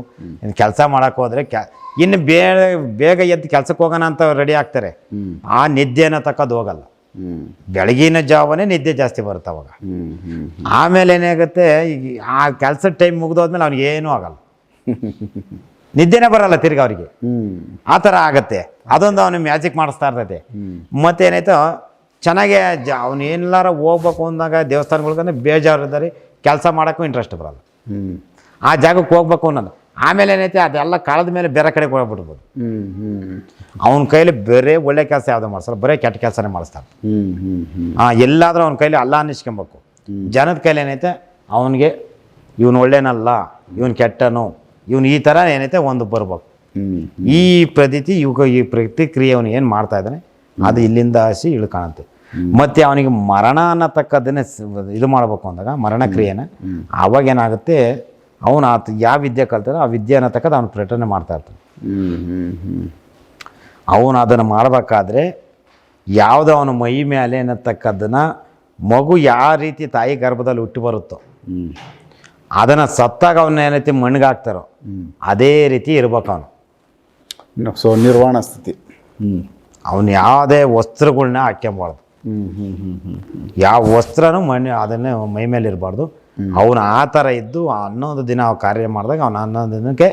ಕೆಲಸ ಮಾಡೋಕ್ಕೆ ಹೋದರೆ ಕೆ ಇನ್ನು ಬೇಗ ಬೇಗ ಎದ್ದು ಕೆಲ್ಸಕ್ಕೆ ಹೋಗೋಣ ಅಂತ ರೆಡಿ ಆಗ್ತಾರೆ. ಆ ನಿದ್ದೆನ ತಕ್ಕದ್ದು ಹೋಗಲ್ಲ. ಬೆಳಗಿನ ಜಾವನೇ ನಿದ್ದೆ ಜಾಸ್ತಿ ಬರುತ್ತೆ ಅವಾಗ. ಆಮೇಲೆ ಏನಾಗುತ್ತೆ? ಈಗ ಆ ಕೆಲಸದ ಟೈಮ್ ಮುಗಿದೋದ್ಮೇಲೆ ಅವ್ನಿಗೆ ಏನೂ ಆಗಲ್ಲ. ನಿದ್ದೆನೇ ಬರಲ್ಲ ತಿರ್ಗಿ ಅವರಿಗೆ. ಆ ಥರ ಆಗತ್ತೆ. ಅದೊಂದು ಅವನು ಮ್ಯಾಜಿಕ್ ಮಾಡಿಸ್ತಾ ಇರ್ತೈತೆ. ಮತ್ತೇನಾಯ್ತು? ಚೆನ್ನಾಗೆ ಜ ಅವನು ಏನೆಲ್ಲಾರ ಹೋಗ್ಬೇಕು ಅಂದಾಗ ದೇವಸ್ಥಾನಗಳ್ಗಂದ್ರೆ ಬೇಜಾರಿದ್ದಾರೆ ಕೆಲಸ ಮಾಡೋಕ್ಕೂ ಇಂಟ್ರೆಸ್ಟ್ ಬರಲ್ಲ. ಆ ಜಾಗಕ್ಕೆ ಹೋಗ್ಬೇಕು ಅನ್ನೋದು. ಆಮೇಲೆ ಏನೈತೆ ಅದೆಲ್ಲ ಕಾಲದ ಮೇಲೆ ಬೇರೆ ಕಡೆಗೆ ಹೋಗ್ಬಿಡ್ಬೋದು. ಅವನ ಕೈಲಿ ಬೇರೆ ಒಳ್ಳೆ ಕೆಲಸ ಯಾವುದೋ ಮಾಡಿಸಲ್ಲ. ಬರೀ ಕೆಟ್ಟ ಕೆಲಸನೇ ಮಾಡಿಸ್ತಾರೆ ಹಾಂ ಎಲ್ಲಾದರೂ ಅವನ ಕೈಲಿ ಅಲ್ಲ ಅನ್ನಿಸ್ಕೊಬೇಕು ಜನದ ಕೈಲಿ ಏನೈತೆ ಅವನಿಗೆ ಇವನು ಒಳ್ಳೇನಲ್ಲ. ಇವನು ಕೆಟ್ಟನು. ಇವನು ಈ ಥರ ಏನೈತೆ ಒಂದು ಬರ್ಬೇಕು. ಈ ಪ್ರತೀತಿ ಇವಾಗ ಈ ಪ್ರತಿಕ್ರಿಯೆ ಅವನು ಏನು ಮಾಡ್ತಾ ಇದ್ದಾನೆ ಅದು ಇಲ್ಲಿಂದ ಹಸಿ ಇಳು ಕಾಣುತ್ತೆ ಮತ್ತು ಅವನಿಗೆ ಮರಣ ಅನ್ನತಕ್ಕದ್ದನ್ನೇ ಇದು ಮಾಡಬೇಕು ಅಂದಾಗ ಮರಣ ಕ್ರಿಯೆನ ಅವಾಗ ಏನಾಗುತ್ತೆ ಅವನು ಆತ ಯಾವ ವಿದ್ಯೆ ಕಲ್ತಾರೋ ಆ ವಿದ್ಯೆ ಅನ್ನತಕ್ಕದ್ದು ಅವನು ಪ್ರಕಟಣೆ ಮಾಡ್ತಾ ಇರ್ತಾನೆ. ಅವನು ಅದನ್ನು ಮಾಡಬೇಕಾದ್ರೆ ಯಾವುದೋ ಅವನ ಮೈ ಮೇಲೆ ಅನ್ನತಕ್ಕದ್ದನ್ನು ಮಗು ಯಾವ ರೀತಿ ತಾಯಿ ಗರ್ಭದಲ್ಲಿ ಹುಟ್ಟಿ ಬರುತ್ತೋ ಅದನ್ನು ಸತ್ತಾಗ ಅವನ್ನ ಏನೈತಿ ಮಣ್ಣಿಗಾಕ್ತಾರೋ ಅದೇ ರೀತಿ ಇರ್ಬೇಕು ಅವನು. ಸೊ ನಿರ್ವಾಣ ಸ್ಥಿತಿ. ಹ್ಞೂ ಅವನು ಯಾವುದೇ ವಸ್ತ್ರಗಳನ್ನ ಹಾಕ್ಯಬಾರ್ದು. ಯಾವ ವಸ್ತ್ರನೂ ಮಣ್ಣು ಅದನ್ನೇ ಮೈ ಮೇಲೆ ಇರಬಾರ್ದು. ಅವನು ಆ ಥರ ಇದ್ದು ಹನ್ನೊಂದು ದಿನ ಅವ್ ಕಾರ್ಯ ಮಾಡಿದಾಗ ಅವನು ಹನ್ನೊಂದು ದಿನಕ್ಕೆ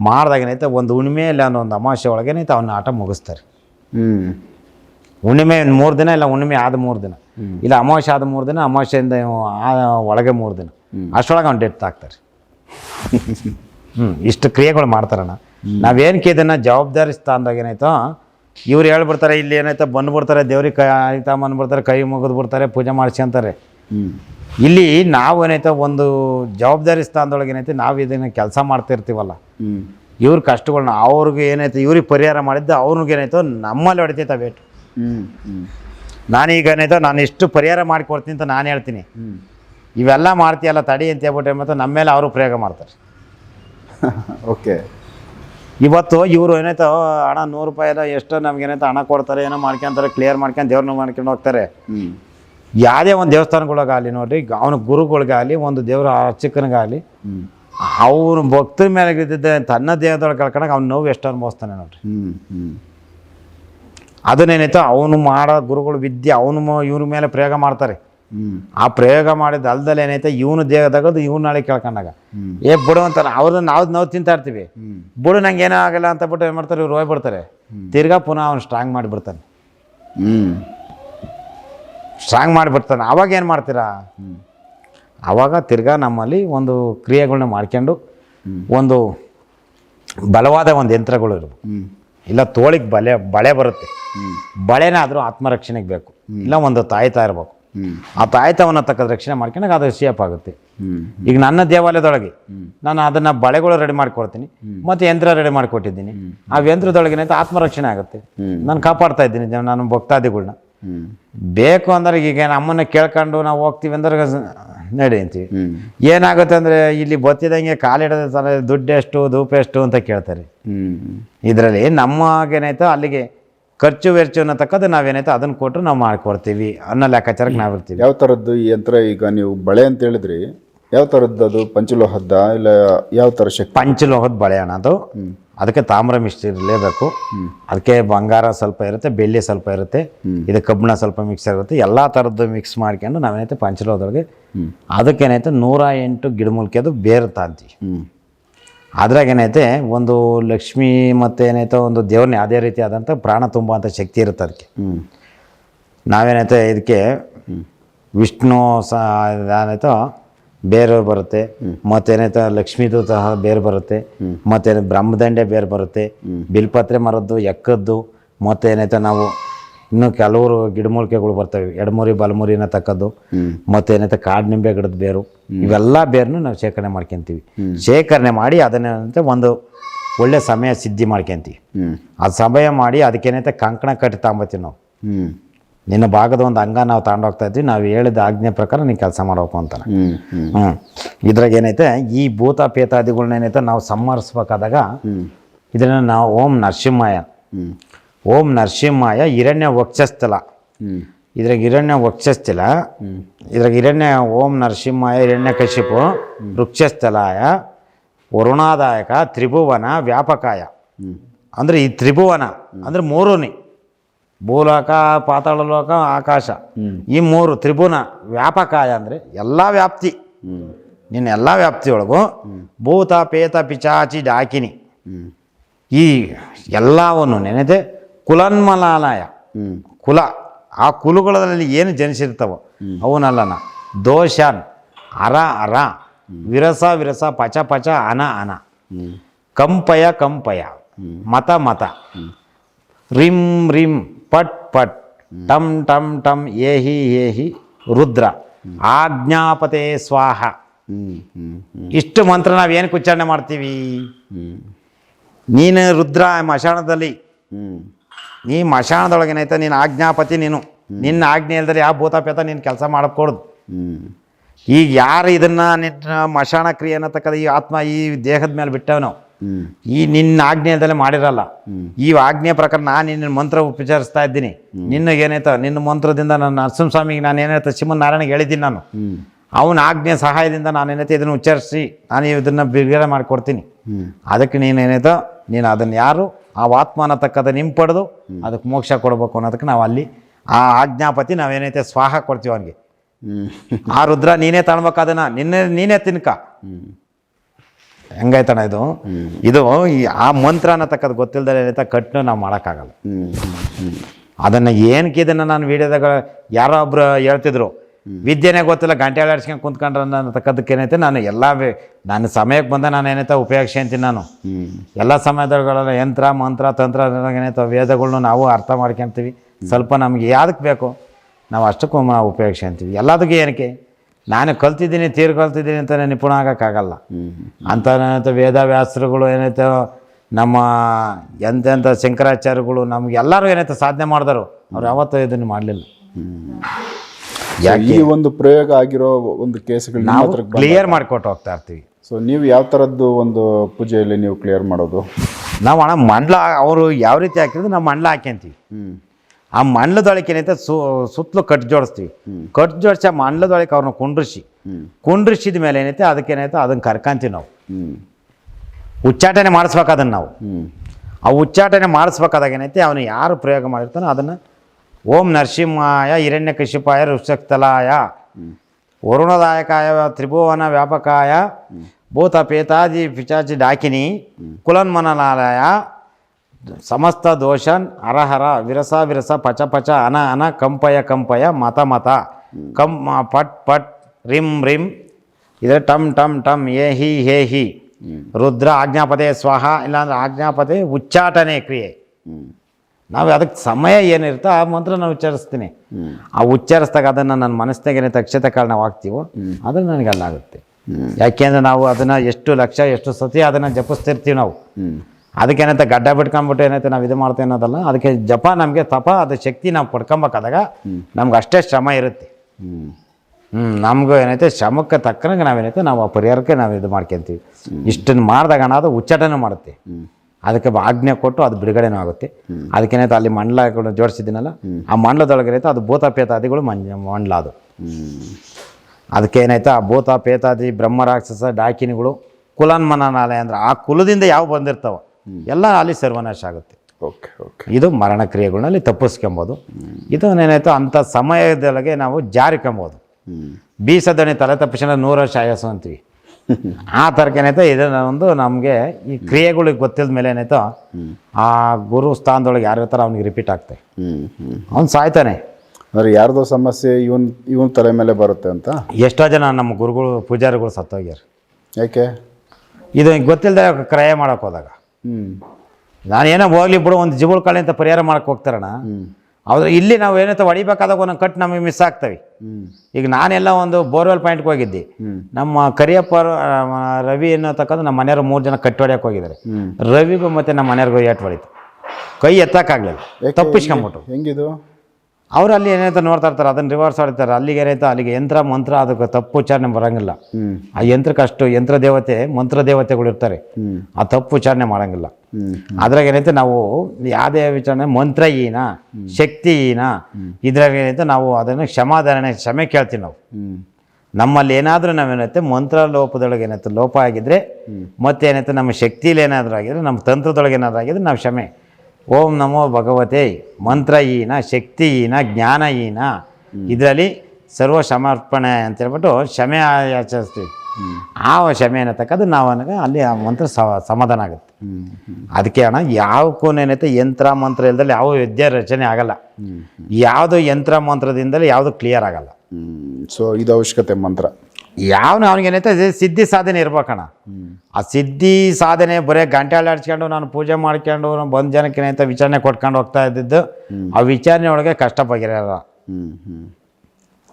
ಮಾಡಿದಾಗ ಏನೈತೆ ಒಂದು ಹುಣ್ಣಿಮೆ ಇಲ್ಲ ಅನ್ನೋ ಒಂದು ಅಮಾವಾಸ್ಯೆ ಒಳಗೇನೈತೆ ಅವನ ಆಟ ಮುಗಿಸ್ತಾರೆ. ಹ್ಞೂ ಹುಣ್ಣಿಮೆ ಮೂರು ದಿನ ಇಲ್ಲ ಹುಣ್ಣಿಮೆ ಆದ ಮೂರು ದಿನ. ಇಲ್ಲ ಅಮಾವಾಸ್ಯೆ ಆದ ಮೂರು ದಿನ ಅಮಾವಾಸ್ಯೆಯಿಂದ ಆ ಒಳಗೆ ಮೂರು ದಿನ. ಅಷ್ಟರೊಳಗೆ ಅವ್ನು ಡೆತ್ ಆಗ್ತಾರೆ. ಹ್ಞೂ ಇಷ್ಟು ಕ್ರಿಯೆಗಳು ಮಾಡ್ತಾರಣ್ಣ ನಾವೇನು ಕೇದನ್ನ ಜವಾಬ್ದಾರಿ ಸ್ಥಾನದಾಗ ಏನಾಯ್ತೋ ಇವ್ರು ಹೇಳ್ಬಿಡ್ತಾರೆ ಇಲ್ಲಿ ಏನಾಯ್ತೋ ಬಂದ್ಬಿಡ್ತಾರೆ ದೇವ್ರಿಗೆ ಕೈ ಆಯ್ತಾ ಬಂದ್ಬಿಡ್ತಾರೆ ಕೈ ಮುಗಿದು ಬಿಡ್ತಾರೆ ಪೂಜೆ ಮಾಡಿಸಿ ಅಂತಾರೆ. ಇಲ್ಲಿ ನಾವು ಏನಾಯ್ತೋ ಒಂದು ಜವಾಬ್ದಾರಿ ಸ್ಥಾನದೊಳಗೆ ಏನೈತೆ ನಾವು ಇದನ್ನು ಕೆಲಸ ಮಾಡ್ತಿರ್ತೀವಲ್ಲ. ಇವ್ರ ಕಷ್ಟಗಳನ್ನ ಅವ್ರಿಗೆ ಏನಾಯ್ತು ಇವ್ರಿಗೆ ಪರಿಹಾರ ಮಾಡಿದ್ದು ಅವ್ರಿಗೆ ಏನಾಯ್ತೋ ನಮ್ಮಲ್ಲಿ ಹೊಡಿತೈತೆ ವೇಟ್. ನಾನೀಗ ಏನಾಯ್ತೋ ನಾನು ಇಷ್ಟು ಪರಿಹಾರ ಮಾಡಿಕೊಡ್ತೀನಿ ಅಂತ ನಾನು ಹೇಳ್ತೀನಿ. ಇವೆಲ್ಲ ಮಾಡ್ತೀಯಲ್ಲ ತಡಿ ಅಂತ ಹೇಳ್ಬಿಟ್ಟು ಮತ್ತು ನಮ್ಮ ಮೇಲೆ ಅವರು ಪ್ರಯೋಗ ಮಾಡ್ತಾರೆ. ಓಕೆ. ಇವತ್ತು ಇವರು ಏನಾಯ್ತೋ ಹಣ ನೂರು ರೂಪಾಯಿ ಎಲ್ಲ ಎಷ್ಟೋ ನಮ್ಗೆ ಏನಾಯ್ತು ಹಣ ಕೊಡ್ತಾರೆ ಏನೋ ಮಾಡ್ಕೊಂತಾರೆ ಕ್ಲಿಯರ್ ಮಾಡ್ಕೊಂಡು ದೇವ್ರನ್ನ ಮಾಡ್ಕೊಂಡು ಹೋಗ್ತಾರೆ. ಯಾವುದೇ ಒಂದು ದೇವಸ್ಥಾನಗಳಿಗಾಗಲಿ ನೋಡ್ರಿ ಅವನ ಗುರುಗಳಿಗಾಗಲಿ ಒಂದು ದೇವ್ರ ಅರ್ಚಕನಿಗಾಗಲಿ ಅವನು ಭಕ್ತರ ಮೇಲೆ ಇದ್ದಿದ್ದ ತನ್ನ ದೇಹದೊಳಗೆ ಕಳ್ಕೊಂಡಾಗ ಅವ್ನು ನೋವು ಎಷ್ಟು ಅನುಭವಿಸ್ತಾನೆ ನೋಡ್ರಿ. ಅದನ್ನೇನೈತೋ ಅವನು ಮಾಡೋ ಗುರುಗಳು ವಿದ್ಯೆ ಅವನು ಇವ್ರ ಮೇಲೆ ಪ್ರಯೋಗ ಮಾಡ್ತಾರೆ. ಆ ಪ್ರಯೋಗ ಮಾಡಿದ ಅಲ್ದಲ್ಲಿ ಏನೈತೆ ಇವನು ದೇಹದಾಗದು ಇವನು ನಾಳೆ ಕೇಳ್ಕೊಂಡಾಗ. ಏ ಬಿಡು ಅಂತಾರೆ ಅವ್ರನ್ನ ನಾವು ನಾವು ತಿಂತಾ ಇರ್ತೀವಿ. ಬಿಡು ನಂಗೆ ಏನೂ ಆಗಲ್ಲ ಅಂತ ಬಿಟ್ಟು ಏನು ಮಾಡ್ತಾರೆ? ಇವ್ರು ಹೋಗ್ಬಿಡ್ತಾರೆ. ತಿರ್ಗಾ ಪುನಃ ಅವ್ನು ಸ್ಟ್ರಾಂಗ್ ಮಾಡಿಬಿಡ್ತಾನೆ. ಸ್ಟ್ರಾಂಗ್ ಮಾಡಿಬಿಡ್ತಾನೆ. ಅವಾಗ ಏನು ಮಾಡ್ತೀರಾ? ಆವಾಗ ತಿರ್ಗಾ ನಮ್ಮಲ್ಲಿ ಒಂದು ಕ್ರಿಯೆಗಳನ್ನ ಮಾಡ್ಕೊಂಡು ಒಂದು ಬಲವಾದ ಒಂದು ಯಂತ್ರಗಳು ಇರಬೇಕು. ಇಲ್ಲ ತೋಳಿಗೆ ಬಲೆ, ಬಳೆ ಬರುತ್ತೆ. ಬಳೆನಾದರೂ ಆತ್ಮರಕ್ಷಣೆಗೆ ಬೇಕು. ಇಲ್ಲ ಒಂದು ತಾಯ್ತಾ ಇರಬೇಕು. ಆ ತಾಯ್ತವನ್ನ ತಕ್ಕದ ರಕ್ಷಣೆ ಮಾಡ್ಕೊಂಡಾಗ ಅದು ಸೇಫ್ ಆಗುತ್ತೆ. ಈಗ ನನ್ನ ದೇವಾಲಯದೊಳಗೆ ನಾನು ಅದನ್ನು ಬಳೆಗಳು ರೆಡಿ ಮಾಡಿಕೊಡ್ತೀನಿ ಮತ್ತು ಯಂತ್ರ ರೆಡಿ ಮಾಡಿಕೊಟ್ಟಿದ್ದೀನಿ. ಆ ಯಂತ್ರದೊಳಗೆ ಆತ್ಮರಕ್ಷಣೆ ಆಗುತ್ತೆ. ನಾನು ಕಾಪಾಡ್ತಾ ಇದ್ದೀನಿ ನಾನು ಭಕ್ತಾದಿಗಳನ್ನ ಬೇಕು ಅಂದ್ರೆ ಈಗ ನಮ್ಮನ್ನ ಕೇಳ್ಕೊಂಡು ನಾವು ಹೋಗ್ತೀವಿ ಅಂದ್ರೆ ನಡಿ ಅಂತೀವಿ. ಏನಾಗುತ್ತೆ ಅಂದರೆ ಇಲ್ಲಿ ಬತ್ತಿದಂಗೆ ಕಾಲಿಡದ ದುಡ್ಡು ಎಷ್ಟು ಧೂಪ ಎಷ್ಟು ಅಂತ ಕೇಳ್ತಾರೆ. ಇದರಲ್ಲಿ ಇದರಲ್ಲಿ ಏನಾಯ್ತೋ ಅಲ್ಲಿಗೆ ಖರ್ಚು ವೆಚ್ಚ ಅನ್ನತಕ್ಕದ್ದು ನಾವೇನೈತೆ ಅದನ್ನು ಕೊಟ್ಟರು ನಾವು ಮಾಡಿಕೊಡ್ತೀವಿ ಅನ್ನೋ ಲೆಕ್ಕಾಚಾರಕ್ಕೆ ನಾವು ಇರ್ತೀವಿ. ಯಾವ ಥರದ್ದು ಈ ಯಂತ್ರ ಈಗ ನೀವು ಬಳೆ ಅಂತ ಹೇಳಿದ್ರಿ ಯಾವ ಥರದ್ದು ಅದು? ಪಂಚಲೋಹದ್ದ ಇಲ್ಲ ಯಾವ ಥರ ಶಕ್ತಿ? ಪಂಚಲೋಹದ ಬಳೆ ಅಣ್ಣ ಅದು. ಅದಕ್ಕೆ ತಾಮ್ರ ಮಿಕ್ಸ್ ಇರಲೇಬೇಕು. ಅದಕ್ಕೆ ಬಂಗಾರ ಸ್ವಲ್ಪ ಇರುತ್ತೆ ಬೆಳ್ಳಿ ಸ್ವಲ್ಪ ಇರುತ್ತೆ. ಇದು ಕಬ್ಬಿಣ ಸ್ವಲ್ಪ ಮಿಕ್ಸ್ ಇರುತ್ತೆ. ಎಲ್ಲ ಥರದ್ದು ಮಿಕ್ಸ್ ಮಾಡ್ಕೊಂಡು ನಾವೇನೈತೆ ಪಂಚಲೋಹದೊಳಗೆ ಅದಕ್ಕೇನೈತೆ ನೂರ ಎಂಟು ಗಿಡಮೂಲಿಕೆದು ಬೇರು ತಾಂತೀವಿ ಅದ್ರಾಗ ಏನೈತೆ ಒಂದು ಲಕ್ಷ್ಮಿ ಮತ್ತು ಏನೈತೆ ಒಂದು ದೇವ್ರನ್ನ ಯಾವುದೇ ರೀತಿ ಆದಂಥ ಪ್ರಾಣ ತುಂಬುವಂಥ ಶಕ್ತಿ ಇರುತ್ತೆ ಅದಕ್ಕೆ. ನಾವೇನೈತೆ ಇದಕ್ಕೆ ವಿಷ್ಣು ಸಹ ಏನಾಯ್ತೋ ಬೇರೆ ಬರುತ್ತೆ. ಮತ್ತೇನೈತೆ ಲಕ್ಷ್ಮೀದು ಸಹ ಬೇರೆ ಬರುತ್ತೆ. ಮತ್ತೇನು ಬ್ರಹ್ಮದಂಡೆ ಬೇರೆ ಬರುತ್ತೆ. ಬಿಲ್ಪತ್ರೆ ಮರದ್ದು ಎಕ್ಕದ್ದು ಮತ್ತೇನೈತೆ ನಾವು ಇನ್ನು ಕೆಲವರು ಗಿಡಮೂಲಿಕೆಗಳು ಬರ್ತವೆ. ಎಡಮೂರಿ ಬಲಮೂರಿನ ತಕ್ಕದ್ದು ಮತ್ತೇನೈತೆ ಕಾಡು ನಿಂಬೆ ಗಿಡದ ಬೇರು. ಇವೆಲ್ಲ ಬೇರನ್ನು ನಾವು ಶೇಖರಣೆ ಮಾಡ್ಕೊಂತೀವಿ. ಶೇಖರಣೆ ಮಾಡಿ ಅದನ್ನೇನಂತೆ ಒಂದು ಒಳ್ಳೆ ಸಮಯ ಸಿದ್ಧಿ ಮಾಡ್ಕೊಂತೀವಿ. ಆ ಅದು ಸಮಯ ಮಾಡಿ ಅದಕ್ಕೇನೈತೆ ಕಂಕಣ ಕಟ್ಟಿ ತಗೊಂಬತ್ತೀವಿ ನಾವು. ನಿನ್ನ ಭಾಗದ ಒಂದು ಅಂಗ ನಾವು ತಗೊಂಡೋಗ್ತಾ ಇದ್ವಿ ನಾವು ಹೇಳಿದ ಆಜ್ಞೆ ಪ್ರಕಾರ ನೀನು ಕೆಲಸ ಮಾಡಬೇಕು ಅಂತಾನೆ. ಹ್ಮ್ ಹ್ಞೂ ಇದ್ರಾಗ ಏನೈತೆ ಈ ಭೂತ ಪೇತಾದಿಗಳನ್ನೇನೈತೆ ನಾವು ಸಂಹರಿಸ್ಬೇಕಾದಾಗ ಇದನ್ನು ನಾವು ಓಂ ನರಸಿಂಹಯ್ಯ ಓಂ ನರಸಿಂಹಾಯ ಹಿರಣ್ಯ ವಕ್ಷಸ್ಥಲ. ಇದ್ರಾಗ ಹಿರಣ್ಯ ವಕ್ಷಸ್ಥಲ. ಇದ್ರಾಗ ಹಿರಣ್ಯ ಓಂ ನರಸಿಂಹಾಯ ಹಿರಣ್ಯ ಕಶಿಪು ವೃಕ್ಷಸ್ಥಲಾಯ ವರುಣಾದಾಯಕ ತ್ರಿಭುವನ ವ್ಯಾಪಕಾಯ. ಅಂದರೆ ಈ ತ್ರಿಭುವನ ಅಂದರೆ ಮೂರುನಿ. ಭೂಲೋಕ ಪಾತಾಳ ಲೋಕ ಆಕಾಶ ಈ ಮೂರು ತ್ರಿಭುವನ ವ್ಯಾಪಕಾಯ ಅಂದರೆ ಎಲ್ಲ ವ್ಯಾಪ್ತಿ. ನಿನ್ನ ಎಲ್ಲ ವ್ಯಾಪ್ತಿಯೊಳಗೂ ಭೂತ ಪೇತ ಪಿಚಾಚಿ ಡಾಕಿನಿ. ಈ ಎಲ್ಲವನ್ನು ನೆನೆದೆ ಕುಲನ್ಮಲಾಲಯ. ಹ್ಞೂ ಕುಲ ಆ ಕುಲಗಳಲ್ಲಿ ಏನು ಜನಿಸಿರ್ತಾವೋ ಅವನಲ್ಲನ. ದೋಷನ್ ಅರ ಅರ. ವಿರಸ ವಿರಸ ಪಚ ಪಚ ಅನ ಅನ. ಕಂಪಯ ಕಂಪಯ. ಮತ ಮತ. ರಿಂ ರಿಂ ಪಟ್ ಪಟ್. ಟಮ್ ಟಮ್ ಟಮ್ ಏಹಿ ಏಹಿ ರುದ್ರ. ಆಜ್ಞಾಪತೆ ಸ್ವಾಹ. ಇಷ್ಟು ಮಂತ್ರ ನಾವು ಏನಕ್ಕೆ ಉಚ್ಚಾರಣೆ ಮಾಡ್ತೀವಿ? ನೀನು ರುದ್ರ ಮಶಾಣದಲ್ಲಿ ನೀ ಮಶಾಣದೊಳಗೆ ಏನಾಯ್ತ ನೀನು ಆಜ್ಞಾಪತಿ ನೀನು. ನಿನ್ನ ಆಜ್ಞೆ ಇಲ್ದರೆ ಯಾವ ಭೂತಾಪೇತ ನೀನು ಕೆಲಸ ಮಾಡಕೊಡ್ದು ಈಗ ಯಾರು ಇದನ್ನ ನಿನ್ನ ಮಶಾಣ ಕ್ರಿಯೆ ಅನ್ನತಕ್ಕದ ಈ ಆತ್ಮ ಈ ದೇಹದ ಮೇಲೆ ಬಿಟ್ಟವ್ ನಾವು. ಈ ನಿನ್ನ ಆಜ್ಞೆಯಲ್ಲೇ ಮಾಡಿರಲ್ಲ. ಈ ಆಜ್ಞೆ ಪ್ರಕಾರ ನಾನು ನಿನ್ನ ಮಂತ್ರ ಉಪಚಾರಿಸ್ತಾ ಇದ್ದೀನಿ. ನಿನ್ನ ಏನೈತ ನಿನ್ನ ಮಂತ್ರದಿಂದ ನನ್ನ ನರಸಿಂಹಸ್ವಾಮಿಗೆ ನಾನು ಏನಾಯ್ತ ಶಿವನ್ ನಾರಾಯಣಗೆ ಹೇಳಿದ್ದೀನಿ ನಾನು. ಅವನ ಆಜ್ಞೆ ಸಹಾಯದಿಂದ ನಾನು ಏನೈತೆ ಇದನ್ನು ಉಚ್ಚರಿಸಿ ನಾನು ಇದನ್ನು ಬಿಡುಗಡೆ ಮಾಡಿಕೊಡ್ತೀನಿ. ಅದಕ್ಕೆ ನೀನು ಏನಾಯ್ತೋ ನೀನು ಅದನ್ನು ಯಾರು ಆ ವಾತ್ಮಾನ ತಕ್ಕದ ನಿಮ್ಮ ನಿಂಪಡೆದು ಅದಕ್ಕೆ ಮೋಕ್ಷ ಕೊಡಬೇಕು ಅನ್ನೋದಕ್ಕೆ ನಾವು ಅಲ್ಲಿ ಆ ಆಜ್ಞಾಪತಿ ನಾವೇನೈತೆ ಸ್ವಾಹ ಕೊಡ್ತೀವಿ ಅವನಿಗೆ. ಆ ರುದ್ರ ನೀನೇ ಅದನ್ನು ನಿನ್ನೆ ನೀನೇ ತಿನ್ಕ. ಹ್ಞೂ ಹೆಂಗಾಯ್ತಣ್ಣ ಇದು? ಇದು ಈ ಆ ಮಂತ್ರ ಅನ್ನತಕ್ಕದ್ದು ಗೊತ್ತಿಲ್ಲದೆ ಏನೈತೆ ಕಟ್ಟು ನಾವು ಮಾಡೋಕ್ಕಾಗಲ್ಲ. ಅದನ್ನು ಏನಕ್ಕೆ ಇದನ್ನು ನಾನು ವೀಡಿಯೋದಾಗ ಯಾರೋ ಒಬ್ರು ಹೇಳ್ತಿದ್ರು ವಿದ್ಯೆನೇ ಗೊತ್ತಿಲ್ಲ, ಗಂಟೆ ಆಡಿಸ್ಕೊಂಡು ಕುಂತ್ಕೊಂಡ್ರೆ ಅನ್ನತಕ್ಕದಕ್ಕೆ ಏನೈತೆ? ನಾನು ಎಲ್ಲ ನಾನು ಸಮಯಕ್ಕೆ ಬಂದ ನಾನು ಏನೈತೆ? ಅಂತೀನಿ ನಾನು. ಎಲ್ಲ ಸಮಯದೊಳಗಳೆಲ್ಲ ಯಂತ್ರ, ಮಂತ್ರ, ತಂತ್ರ ಏನೈತೆ? ವೇದಗಳನ್ನ ನಾವು ಅರ್ಥ ಮಾಡ್ಕೊಂತೀವಿ. ಸ್ವಲ್ಪ ನಮಗೆ ಯಾವ್ದಕ್ಕೆ ಬೇಕು ನಾವು ಅಷ್ಟಕ್ಕೂ ನಾವು ಅಂತೀವಿ. ಎಲ್ಲದಕ್ಕೂ ಏನಕ್ಕೆ? ನಾನು ಕಲ್ತಿದ್ದೀನಿ, ತೀರ್ ಕಲ್ತಿದ್ದೀನಿ ಅಂತ ನಿಪುಣ ಆಗೋಕ್ಕಾಗಲ್ಲ. ಅಂಥ ಏನೈತೆ? ವೇದವ್ಯಾಸರುಗಳು ಏನೈತೆ? ನಮ್ಮ ಎಂತೆಂಥ ಶಂಕರಾಚಾರ್ಯಗಳು ನಮ್ಗೆ ಎಲ್ಲರೂ ಏನೈತೆ ಸಾಧನೆ ಮಾಡಿದರು. ಅವ್ರು ಯಾವತ್ತೂ ಇದನ್ನು ಮಾಡಲಿಲ್ಲ. ಈ ಒಂದು ಪ್ರಯೋಗ ಆಗಿರೋ ಒಂದು ಕೇಸ್ಗಳು ನಾವು ಕ್ಲಿಯರ್ ಮಾಡ್ಕೊಟ್ಟು ಹೋಗ್ತಾ ಇರ್ತೀವಿ. ಸೊ ನೀವು ಯಾವ ಥರದ್ದು ಒಂದು ಪೂಜೆಯಲ್ಲಿ ನೀವು ಕ್ಲಿಯರ್ ಮಾಡೋದು? ನಾವು ಹಣ ಮಂಡ್ಲ ಅವರು ಯಾವ ರೀತಿ ಹಾಕಿದ್ರು ನಾವು ಮಂಡ್ಲ ಹಾಕ್ಯಂತೀವಿ. ಆ ಮಂಡ್ಲದೊಳಕ್ಕೆ ಏನೈತೆ ಸು ಸುತ್ತಲೂ ಕಟ್ ಜೋಡಿಸ್ತೀವಿ. ಕಟ್ ಜೋಡಿಸಿ ಆ ಮಂಡ್ಲದೊಳಕ್ಕೆ ಅವ್ರನ್ನ ಕುಂಡ್ರಿಸಿ. ಕುಂಡ್ರಿಸಿದ ಮೇಲೆ ಏನೈತೆ ಅದಕ್ಕೆ ಏನೈತೆ ಅದನ್ನ ಕರ್ಕಂತೀವಿ ನಾವು. ಉಚ್ಚಾಟನೆ ಮಾಡಿಸ್ಬೇಕು ಅದನ್ನು ನಾವು. ಆ ಉಚ್ಚಾಟನೆ ಮಾಡಿಸ್ಬೇಕಾದಾಗ ಏನೈತೆ ಅವನು ಯಾರು ಪ್ರಯೋಗ ಮಾಡಿರ್ತಾನೋ ಅದನ್ನು ಓಂ ನರಸಿಂಹಾಯ ಹಿರಣ್ಯ ಕಶಿಪಾಯ ಋಷಕ್ತಲಾಯ ವರುಣದಾಯಕಾಯ ತ್ರಿಭುವನ ವ್ಯಾಪಕಾಯ ಭೂತ ಪೇತಾದಿ ಪಿಚಾಚಿ ಡಾಕಿನಿ ಕುಲನ್ಮನಲಾಲಯ ಸಮಸ್ತ ದೋಷನ್ ಹರಹರ ವಿರಸ ವಿರಸ ಪಚ ಪಚ ಅನ ಅನ ಕಂಪಯ ಕಂಪಯ ಮತ ಮತ ಕಂ ಪಟ್ ಪಟ್ ರಿಂ ರಿಂ ಇದು ಟಮ್ ಟಮ್ ಟಮ್ ಏ ಹಿ ಹೇ ಹಿ ರುದ್ರ ಆಜ್ಞಾಪದೆ ಸ್ವಾಹ ಇಲ್ಲಾಂದ್ರೆ ಆಜ್ಞಾಪದೆ ಉಚ್ಚಾಟನೆ ಕ್ರಿಯೆ ಹ್ಞೂ ನಾವು ಅದಕ್ಕೆ ಸಮಯ ಏನಿರುತ್ತೋ ಆ ಮಂತ್ರ ನಾನು ಉಚ್ಚರಿಸ್ತೀನಿ. ಆ ಉಚ್ಚರಿಸಿದಾಗ ಅದನ್ನು ನನ್ನ ಮನಸ್ಸಿನಾಗೇನೆ ತಕ್ಷತೆ ಕಾರಣ ಆಗ್ತೀವೋ ಅದು ನನಗೆ ಅಲ್ಲಾಗುತ್ತೆ. ಯಾಕೆಂದರೆ ನಾವು ಅದನ್ನು ಎಷ್ಟು ಲಕ್ಷ, ಎಷ್ಟು ಸತಿ ಅದನ್ನು ಜಪಿಸ್ತಿರ್ತೀವಿ ನಾವು. ಅದಕ್ಕೇನಂತ ಗಡ್ಡ ಬಿಟ್ಕೊಂಡ್ಬಿಟ್ಟು ಏನೈತೆ ನಾವು ಇದು ಮಾಡ್ತೇವೆ ಅನ್ನೋದಲ್ಲ, ಅದಕ್ಕೆ ಜಪ ನಮಗೆ ತಪ, ಅದು ಶಕ್ತಿ ನಾವು ಪಡ್ಕೊಬೇಕಾದಾಗ ನಮ್ಗೆ ಅಷ್ಟೇ ಶ್ರಮ ಇರುತ್ತೆ. ಹ್ಞೂ ನಮಗೂ ಏನೈತೆ, ಶ್ರಮಕ್ಕೆ ತಕ್ಕನಾಗ ನಾವೇನೈತೆ ನಾವು ಆ ಪರಿಹಾರಕ್ಕೆ ನಾವು ಇದು ಮಾಡ್ಕೊಂತೀವಿ. ಇಷ್ಟನ್ನು ಮಾಡಿದಾಗ ಅನ್ನೋದು ಉಚ್ಚಾಟನೆ ಮಾಡುತ್ತೆ. ಅದಕ್ಕೆ ಆಜ್ಞೆ ಕೊಟ್ಟು ಅದು ಬಿಡುಗಡೆನೂ ಆಗುತ್ತೆ. ಅದಕ್ಕೇನಾಯ್ತು ಅಲ್ಲಿ ಮಂಡಲಗಳು ಜೋಡಿಸಿದ್ದೀನಲ್ಲ? ಆ ಮಂಡಲದೊಳಗೆ ಏನೈತೆ ಅದು ಭೂತ ಪೇತಾದಿಗಳು ಮಂಜ ಮಂಡಲ ಅದು. ಅದಕ್ಕೇನಾಯ್ತು ಆ ಭೂತ ಪೇತಾದಿ ಬ್ರಹ್ಮ ರಾಕ್ಷಸ ಡಾಕಿನಿಗಳು ಕುಲನ್ಮನನಾಲಯ ಅಂದ್ರೆ ಆ ಕುಲದಿಂದ ಯಾವ ಬಂದಿರ್ತಾವ? ಎಲ್ಲ ಅಲ್ಲಿ ಸರ್ವನಾಶ ಆಗುತ್ತೆ. Okay okay. ಇದು ಮರಣ ಕ್ರಿಯೆಗಳಲ್ಲಿ ತಪ್ಪಿಸ್ಕೊಬೋದು. ಇದು ಏನಾಯ್ತು? ಅಂಥ ಸಮಯದೊಳಗೆ ನಾವು ಜಾರಿಕೊಂಬೋದು. ಬೀಸದಣಿ ತಲೆ ತಪ್ಪಿಸಿದ ನೂರು ವರ್ಷ ಆಯಸ್ಸು ಅಂತೀವಿ. ಆ ಥರಕ್ಕೆ ಏನಾಯ್ತು ಇದನ್ನ ಒಂದು ನಮಗೆ ಈ ಕ್ರಿಯೆಗಳಿಗೆ ಗೊತ್ತಿಲ್ಲದ ಮೇಲೆ ಏನಾಯ್ತು ಆ ಗುರು ಸ್ಥಾನದೊಳಗೆ ಯಾರು ಥರ ಅವ್ನಿಗೆ ರಿಪೀಟ್ ಆಗ್ತದೆ ಅವ್ನು ಸಾಯ್ತಾನೆ. ಅಂದರೆ ಯಾರ್ದೋ ಸಮಸ್ಯೆ ಇವನ್ ಇವನ್ ತಲೆ ಮೇಲೆ ಬರುತ್ತೆ ಅಂತ? ಎಷ್ಟೋ ಜನ ನಮ್ಮ ಗುರುಗಳು ಪೂಜಾರಿಗಳು ಸತ್ತೋಗ್ಯಾರ. ಯಾಕೆ? ಇದು ಗೊತ್ತಿಲ್ಲದೆ ಕ್ರಯ ಮಾಡೋಕೆ ಹೋದಾಗ. ಹ್ಞೂ ಏನೋ ಹೋಗ್ಲಿ ಬಿಡು ಒಂದು ಜಿಬುಳು ಕಳೆ ಅಂತ ಪರಿಹಾರ ಮಾಡಕ್ಕೆ ಹೋಗ್ತಾರಣ. ಆದ್ರೆ ಇಲ್ಲಿ ನಾವು ಏನಂತ ಹೊಡಿಬೇಕಾದಾಗ ಒಂದೊಂದು ಕಟ್ ನಮಗೆ ಮಿಸ್ ಆಗ್ತವೆ. ಈಗ ನಾನೆಲ್ಲ ಒಂದು ಬೋರ್ವೆಲ್ ಪಾಯಿಂಟ್ಗೆ ಹೋಗಿದ್ದೆ. ನಮ್ಮ ಕರಿಯಪ್ಪ ರವಿ ಅನ್ನೋತಕ್ಕಂಥ ನಮ್ಮ ಮನೆಯವರು ಮೂರು ಜನ ಕಟ್ಟಿ ಹೊಡ್ಯಕ್ಕೆ ಹೋಗಿದ್ದಾರೆ. ರವಿಗೂ ಮತ್ತು ನಮ್ಮ ಮನೆಯವ್ರಿಗೂ ಏಟ್ ಹೊಡಿತು. ಕೈ ಎತ್ತಕ್ಕಾಗಲಿಲ್ಲ. ತಪ್ಪಿಸ್ಕೊಂಬಿಟ್ಟು ಹೆಂಗಿದು? ಅವ್ರು ಅಲ್ಲಿ ಏನೈತೆ ನೋಡ್ತಾ ಇರ್ತಾರೆ ಅದನ್ನ ರಿವರ್ಸ್ ಆಡ್ತಾರೆ ಅಲ್ಲಿಗೆ ಏನೈತೆ ಅಲ್ಲಿಗೆ ಯಂತ್ರ ಮಂತ್ರ ಅದಕ್ಕೆ ತಪ್ಪು ಉಚ್ಚಾರಣೆ ಬರೋಂಗಿಲ್ಲ. ಆ ಯಂತ್ರಕ್ಕೆ ಅಷ್ಟು ಯಂತ್ರ ದೇವತೆ ಮಂತ್ರ ದೇವತೆಗಳು ಇರ್ತಾರೆ. ಆ ತಪ್ಪು ಉಚ್ಚಾರಣೆ ಮಾಡೋಂಗಿಲ್ಲ. ಅದ್ರಾಗ ಏನೈತೆ ನಾವು ಯಾವುದೇ ವಿಚಾರಣೆ ಮಂತ್ರಹೀನ ಶಕ್ತಿಹೀನ ಇದ್ರಾಗ ಏನೈತೆ ನಾವು ಅದನ್ನು ಕ್ಷಮಾಧಾರಣೆ ಕ್ಷಮೆ ಕೇಳ್ತೀವಿ ನಾವು. ನಮ್ಮಲ್ಲಿ ಏನಾದರೂ ನಾವೇನೈತೆ ಮಂತ್ರ ಲೋಪದೊಳಗೆ ಏನೈತೆ ಲೋಪ ಆಗಿದ್ರೆ ಮತ್ತೇನೈತೆ ನಮ್ಮ ಶಕ್ತಿಲಿ ಏನಾದರೂ ಆಗಿದ್ರೆ ನಮ್ಮ ತಂತ್ರದೊಳಗೆ ಏನಾದರೂ ಆಗಿದ್ರೆ ನಾವು ಕ್ಷಮೆ. ಓಂ ನಮೋ ಭಗವತೆ ಮಂತ್ರಹೀನ ಶಕ್ತಿಹೀನ ಜ್ಞಾನಹೀನ. ಇದರಲ್ಲಿ ಸರ್ವ ಸಮರ್ಪಣೆ ಅಂತ ಹೇಳ್ಬಿಟ್ಟು ಕ್ಷಮೆ ಆಚರಿಸ್ತೀವಿ ಆ ಕ್ಷಮೆ ಏನತಕ್ಕದ್ದು ನಾವು ಅನ್ನೋದು ಅಲ್ಲಿ ಆ ಮಂತ್ರ ಸಮಾಧಾನ ಆಗುತ್ತೆ. ಅದಕ್ಕೆ ಅಣ್ಣ ಯಾವಕ್ಕೂ ಏನೈತೆ ಯಂತ್ರ ಮಂತ್ರ ಇಲ್ದಲ್ಲಿ ಯಾವ ವಿದ್ಯೆ ರಚನೆ ಆಗಲ್ಲ. ಯಾವುದು ಯಂತ್ರ ಮಂತ್ರದಿಂದಲೇ ಯಾವುದು ಕ್ಲಿಯರ್ ಆಗಲ್ಲ. ಸೊ ಇದು ಅವಶ್ಯಕತೆ ಮಂತ್ರ. ಯಾವನು ಅವನಿಗೇನೈತೆ ಅದೇ ಸಿದ್ಧಿ ಸಾಧನೆ ಇರ್ಬೇಕಣ್ಣ. ಆ ಸಿದ್ಧಿ ಸಾಧನೆ ಬರೀ ಗಂಟೆ ಆಡ್ಸ್ಕೊಂಡು ನಾನು ಪೂಜೆ ಮಾಡ್ಕೊಂಡು ನಾನು ಬಂದ ಜನಕ್ಕೆ ಏನೈತೆ ವಿಚಾರಣೆ ಕೊಟ್ಕೊಂಡು ಹೋಗ್ತಾ ಇದ್ದಿದ್ದು, ಆ ವಿಚಾರಣೆ ಒಳಗೆ ಕಷ್ಟ ಪರಿಹಾರ.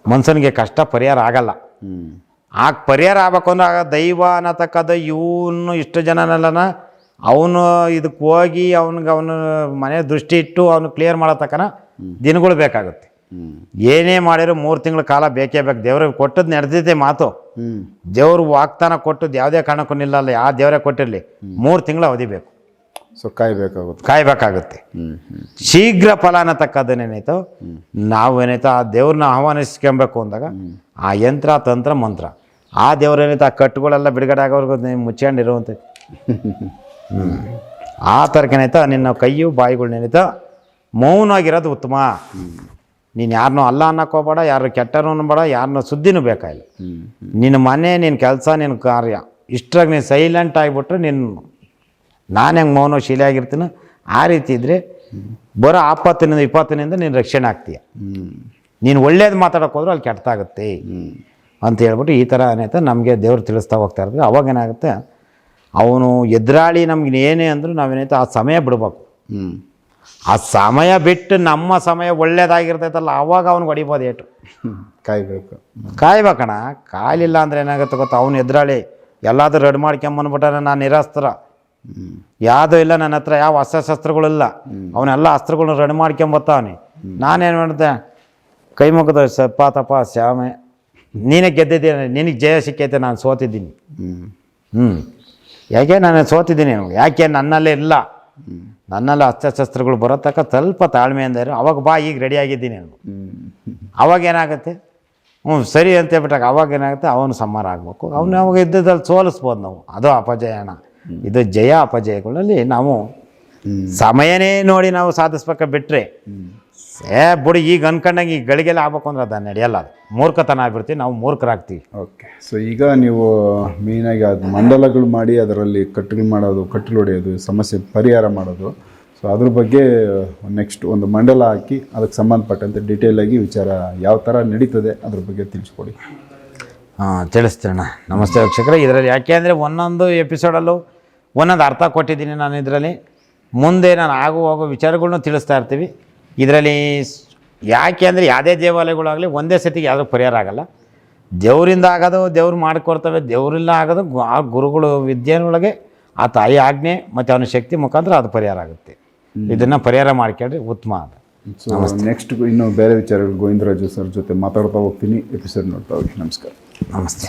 ಮನುಷ್ಯನಿಗೆ ಕಷ್ಟ ಪರಿಹಾರ ಆಗಲ್ಲ. ಆ ಪರಿಹಾರ ಆಗ್ಬೇಕು ಅಂದ್ರೆ ಆಗ ದೈವ ಅನ್ನತಕ್ಕದ ಇವನು ಇಷ್ಟು ಜನನೆಲ್ಲನ, ಅವನು ಇದಕ್ಕೆ ಹೋಗಿ ಅವನಿಗೆ ಅವನು ಮನೆ ದೃಷ್ಟಿ ಇಟ್ಟು ಅವನು ಕ್ಲಿಯರ್ ಮಾಡತಕ್ಕನ ದಿನಗಳು ಬೇಕಾಗುತ್ತೆ. ಏನೇ ಮಾಡಿದ್ರು ಮೂರು ತಿಂಗಳ ಕಾಲ ಬೇಕೇ ಬೇಕು. ದೇವ್ರಿಗೆ ಕೊಟ್ಟದ್ದು ನಡೆದಿದೆ ಮಾತು. ದೇವ್ರ ದೇವ್ರು ವಾಗ್ದಾನ ಕೊಟ್ಟದ್ದು ಯಾವುದೇ ಕಾರಣಕ್ಕೂ ನಿಲ್ಲಲ್ಲ. ಯಾವ ದೇವರೇ ಕೊಟ್ಟಿರಲಿ ಮೂರು ತಿಂಗಳು ಅವಧಿ ಬೇಕು. ಸೊ ಕಾಯ್ಬೇಕಾಗುತ್ತೆ. ಕಾಯ್ಬೇಕಾಗುತ್ತೆ. ಶೀಘ್ರ ಫಲ ನಾವು ನಾವೇನಾಯ್ತು ಆ ದೇವ್ರನ್ನ ಆಹ್ವಾನಿಸ್ಕೊಬೇಕು ಅಂದಾಗ ಆ ಯಂತ್ರ ತಂತ್ರ ಮಂತ್ರ. ಆ ದೇವ್ರೇನೈತೆ ಆ ಕಟ್ಟುಗಳೆಲ್ಲ ಬಿಡುಗಡೆ ಆಗೋವರೆಗೂ ನೀವು ಮುಚ್ಕೊಂಡಿರುವಂಥ ಆ ಥರಕ್ಕೇನಾಯ್ತು ನಿನ್ನ ಕೈಯು ಬಾಯಿಗಳನ್ನೇನಾಯ್ತು ಮೌನವಾಗಿರೋದು ಉತ್ತಮ. ನೀನು ಯಾರನ್ನೂ ಅಲ್ಲ ಅನ್ನೋಕೋಬೇಡ ಯಾರು ಕೆಟ್ಟರು ಅನ್ಬೇಡ ಯಾರನ್ನೂ ಸುದ್ದಿನೂ ಬೇಕಾಗಿಲ್ಲ. ನಿನ್ನ ಮನೆ ನಿನ್ನ ಕೆಲಸ ನಿನ್ನ ಕಾರ್ಯ ಇಷ್ಟ್ರಾಗ ನೀನು ಸೈಲೆಂಟ್ ಆಗಿಬಿಟ್ರೆ ನಿನ್ನ ನಾನು ಹೆಂಗೆ ಮೌನಶೀಲಿ ಆಗಿರ್ತೀನೋ ಆ ರೀತಿ ಇದ್ದರೆ ಬರೋ ಆಪತ್ತಿನಿಂದ ವಿಪತ್ತಿನಿಂದ ನೀನು ರಕ್ಷಣೆ ಆಗ್ತೀಯ. ನೀನು ಒಳ್ಳೇದು ಮಾತಾಡೋಕೆ ಹೋದ್ರೆ ಅಲ್ಲಿ ಕೆಟ್ಟಾಗುತ್ತೆ ಅಂತ ಹೇಳ್ಬಿಟ್ಟು ಈ ಥರ ಏನೈತೆ ನಮಗೆ ದೇವ್ರು ತಿಳಿಸ್ತಾ ಹೋಗ್ತಾ ಇರ್ತೀವಿ ಅವಾಗ ಏನಾಗುತ್ತೆ ಅವನು ಎದುರಾಳಿ ನಮ್ಗೆ ಏನೇ ಅಂದರೂ ನಾವೇನೈತೆ ಆ ಸಮಯ ಬಿಡ್ಬೇಕು. ಆ ಸಮಯ ಬಿಟ್ಟು ನಮ್ಮ ಸಮಯ ಒಳ್ಳೇದಾಗಿರ್ತೈತಲ್ಲ ಅವಾಗ ಅವ್ನಿಗೆ ಹೊಡಿಬೋದು ಏಟು. ಕಾಯ್ಬೇಕು. ಕಾಯ್ಬೇಕಣ ಕಾಯಲಿಲ್ಲ ಅಂದ್ರೆ ಏನಾಗುತ್ತೆ ಗೊತ್ತಾ? ಅವ್ನು ಎದುರಾಳಿ ಎಲ್ಲಾದ್ರೂ ರೆಡ್ ಮಾಡ್ಕೊಂಬಂದ್ಬಿಟ್ಟಾರೆ ನಾನು ನಿರಾಸ್ತ್ರ. ಯಾವುದೂ ಇಲ್ಲ ನನ್ನ ಹತ್ರ ಯಾವ ಅಸ್ತ್ರಶಸ್ತ್ರಗಳಿಲ್ಲ ಅವನ್ನೆಲ್ಲ ಅಸ್ತ್ರಗಳನ್ನ ರೆಡ್ ಮಾಡ್ಕೊಂಬತ್ತಾವನಿ ನಾನೇನು ಮಾಡಿದೆ? ಕೈ ಮುಗಿದ ಸಪ್ಪ ತಪ್ಪ ಶ್ಯಾಮೆ. ನೀನೇ ಗೆದ್ದಿದ್ದೀನಿ ನಿನಗೆ ಜಯ ಸಿಕ್ಕೈತೆ ನಾನು ಸೋತಿದ್ದೀನಿ. ಹ್ಞೂ ಯಾಕೆ? ನಾನು ಸೋತಿದ್ದೀನಿ. ಯಾಕೆ? ನನ್ನಲ್ಲೇ ಇಲ್ಲ. ನನ್ನಲ್ಲಿ ಅಸ್ತ್ರಶಸ್ತ್ರಗಳು ಬರೋ ತಕ್ಕ ಸ್ವಲ್ಪ ತಾಳ್ಮೆ ಅಂದರೆ ಅವಾಗ ಬಾ ಈಗ ರೆಡಿ ಆಗಿದ್ದೀನಿ ನಾನು ಅವಾಗ ಏನಾಗುತ್ತೆ? ಹ್ಞೂ ಸರಿ ಅಂತ ಹೇಳ್ಬಿಟ್ಟಾಗ ಅವಾಗ ಏನಾಗುತ್ತೆ? ಅವನು ಸಮ್ಮಾರ ಆಗಬೇಕು. ಅವನು ಅವಾಗ ಇದ್ದದಲ್ಲಿ ಸೋಲಿಸ್ಬೋದು ನಾವು. ಅದು ಅಪಜಯಣ ಇದು ಜಯ ಅಪಜಯಗಳಲ್ಲಿ ನಾವು ಸಮಯನೇ ನೋಡಿ ನಾವು ಸಾಧಿಸ್ಬೇಕ ಬಿಟ್ಟರೆ ಏ ಬಿಡಿ ಈಗ ಅನ್ಕೊಂಡಂಗೆ ಈಗ ಗಳಿಗೆಲ್ಲ ಆಗ್ಬೇಕು ಅಂದ್ರೆ ಅದು ನಡೆಯಲ್ಲ ಅದು. ಮೂರ್ಖತನ ಆಗ್ಬಿಡ್ತೀವಿ ನಾವು ಮೂರ್ಖರಾಗ್ತೀವಿ. ಓಕೆ ಸೊ ಈಗ ನೀವು ಮೇಯ್ನಾಗಿ ಅದು ಮಂಡಲಗಳು ಮಾಡಿ ಅದರಲ್ಲಿ ಕಟ್ಟಿಲು ಮಾಡೋದು ಕಟ್ಟಲು ಹೊಡೆಯೋದು ಸಮಸ್ಯೆ ಪರಿಹಾರ ಮಾಡೋದು. ಸೊ ಅದ್ರ ಬಗ್ಗೆ ನೆಕ್ಸ್ಟ್ ಒಂದು ಮಂಡಲ ಹಾಕಿ ಅದಕ್ಕೆ ಸಂಬಂಧಪಟ್ಟಂತೆ ಡೀಟೇಲ್ ಆಗಿ ವಿಚಾರ ಯಾವ ಥರ ನಡೀತದೆ ಅದ್ರ ಬಗ್ಗೆ ತಿಳಿಸ್ಕೊಡಿ. ಹಾಂ ತಿಳಿಸ್ತೀರಣ್ಣ ನಮಸ್ತೆ ವೀಕ್ಷಕರೇ. ಇದರಲ್ಲಿ ಯಾಕೆ ಅಂದರೆ ಒಂದೊಂದು ಎಪಿಸೋಡಲ್ಲೂ ಒಂದೊಂದು ಅರ್ಥ ಕೊಟ್ಟಿದ್ದೀನಿ ನಾನು ಇದರಲ್ಲಿ. ಮುಂದೆ ನಾನು ಆಗು ಹೋಗೋ ವಿಚಾರಗಳನ್ನೂ ತಿಳಿಸ್ತಾ ಇರ್ತೀವಿ. ಇದರಲ್ಲಿ ಯಾಕೆ ಅಂದರೆ ಯಾವುದೇ ದೇವಾಲಯಗಳಾಗಲಿ ಒಂದೇ ಸತಿಗೆ ಯಾವುದೂ ಪರಿಹಾರ ಆಗಲ್ಲ. ದೇವರಿಂದ ಆಗೋದು ದೇವ್ರು ಮಾಡಿಕೊಡ್ತವೆ ದೇವರಿಂದ ಆಗೋದು ಆ ಗುರುಗಳು ವಿದ್ಯೆಯೊಳಗೆ ಆ ತಾಯಿ ಆಜ್ಞೆ ಮತ್ತು ಅವನ ಶಕ್ತಿ ಮುಖಾಂತರ ಅದು ಪರಿಹಾರ ಆಗುತ್ತೆ. ಇದನ್ನು ಪರಿಹಾರ ಮಾಡ್ಕೊಂಡ್ರೆ ಉತ್ತಮ ಅದು. ನೆಕ್ಸ್ಟ್ ಇನ್ನು ಬೇರೆ ವಿಚಾರಗಳು ಗೋವಿಂದರಾಜು ಸರ್ ಜೊತೆ ಮಾತಾಡ್ತಾ ಹೋಗ್ತೀನಿ ಎಪಿಸೋಡ್ ನೋಡ್ತಾ ಹೋಗಿ. ನಮಸ್ಕಾರ. ನಮಸ್ತೆ.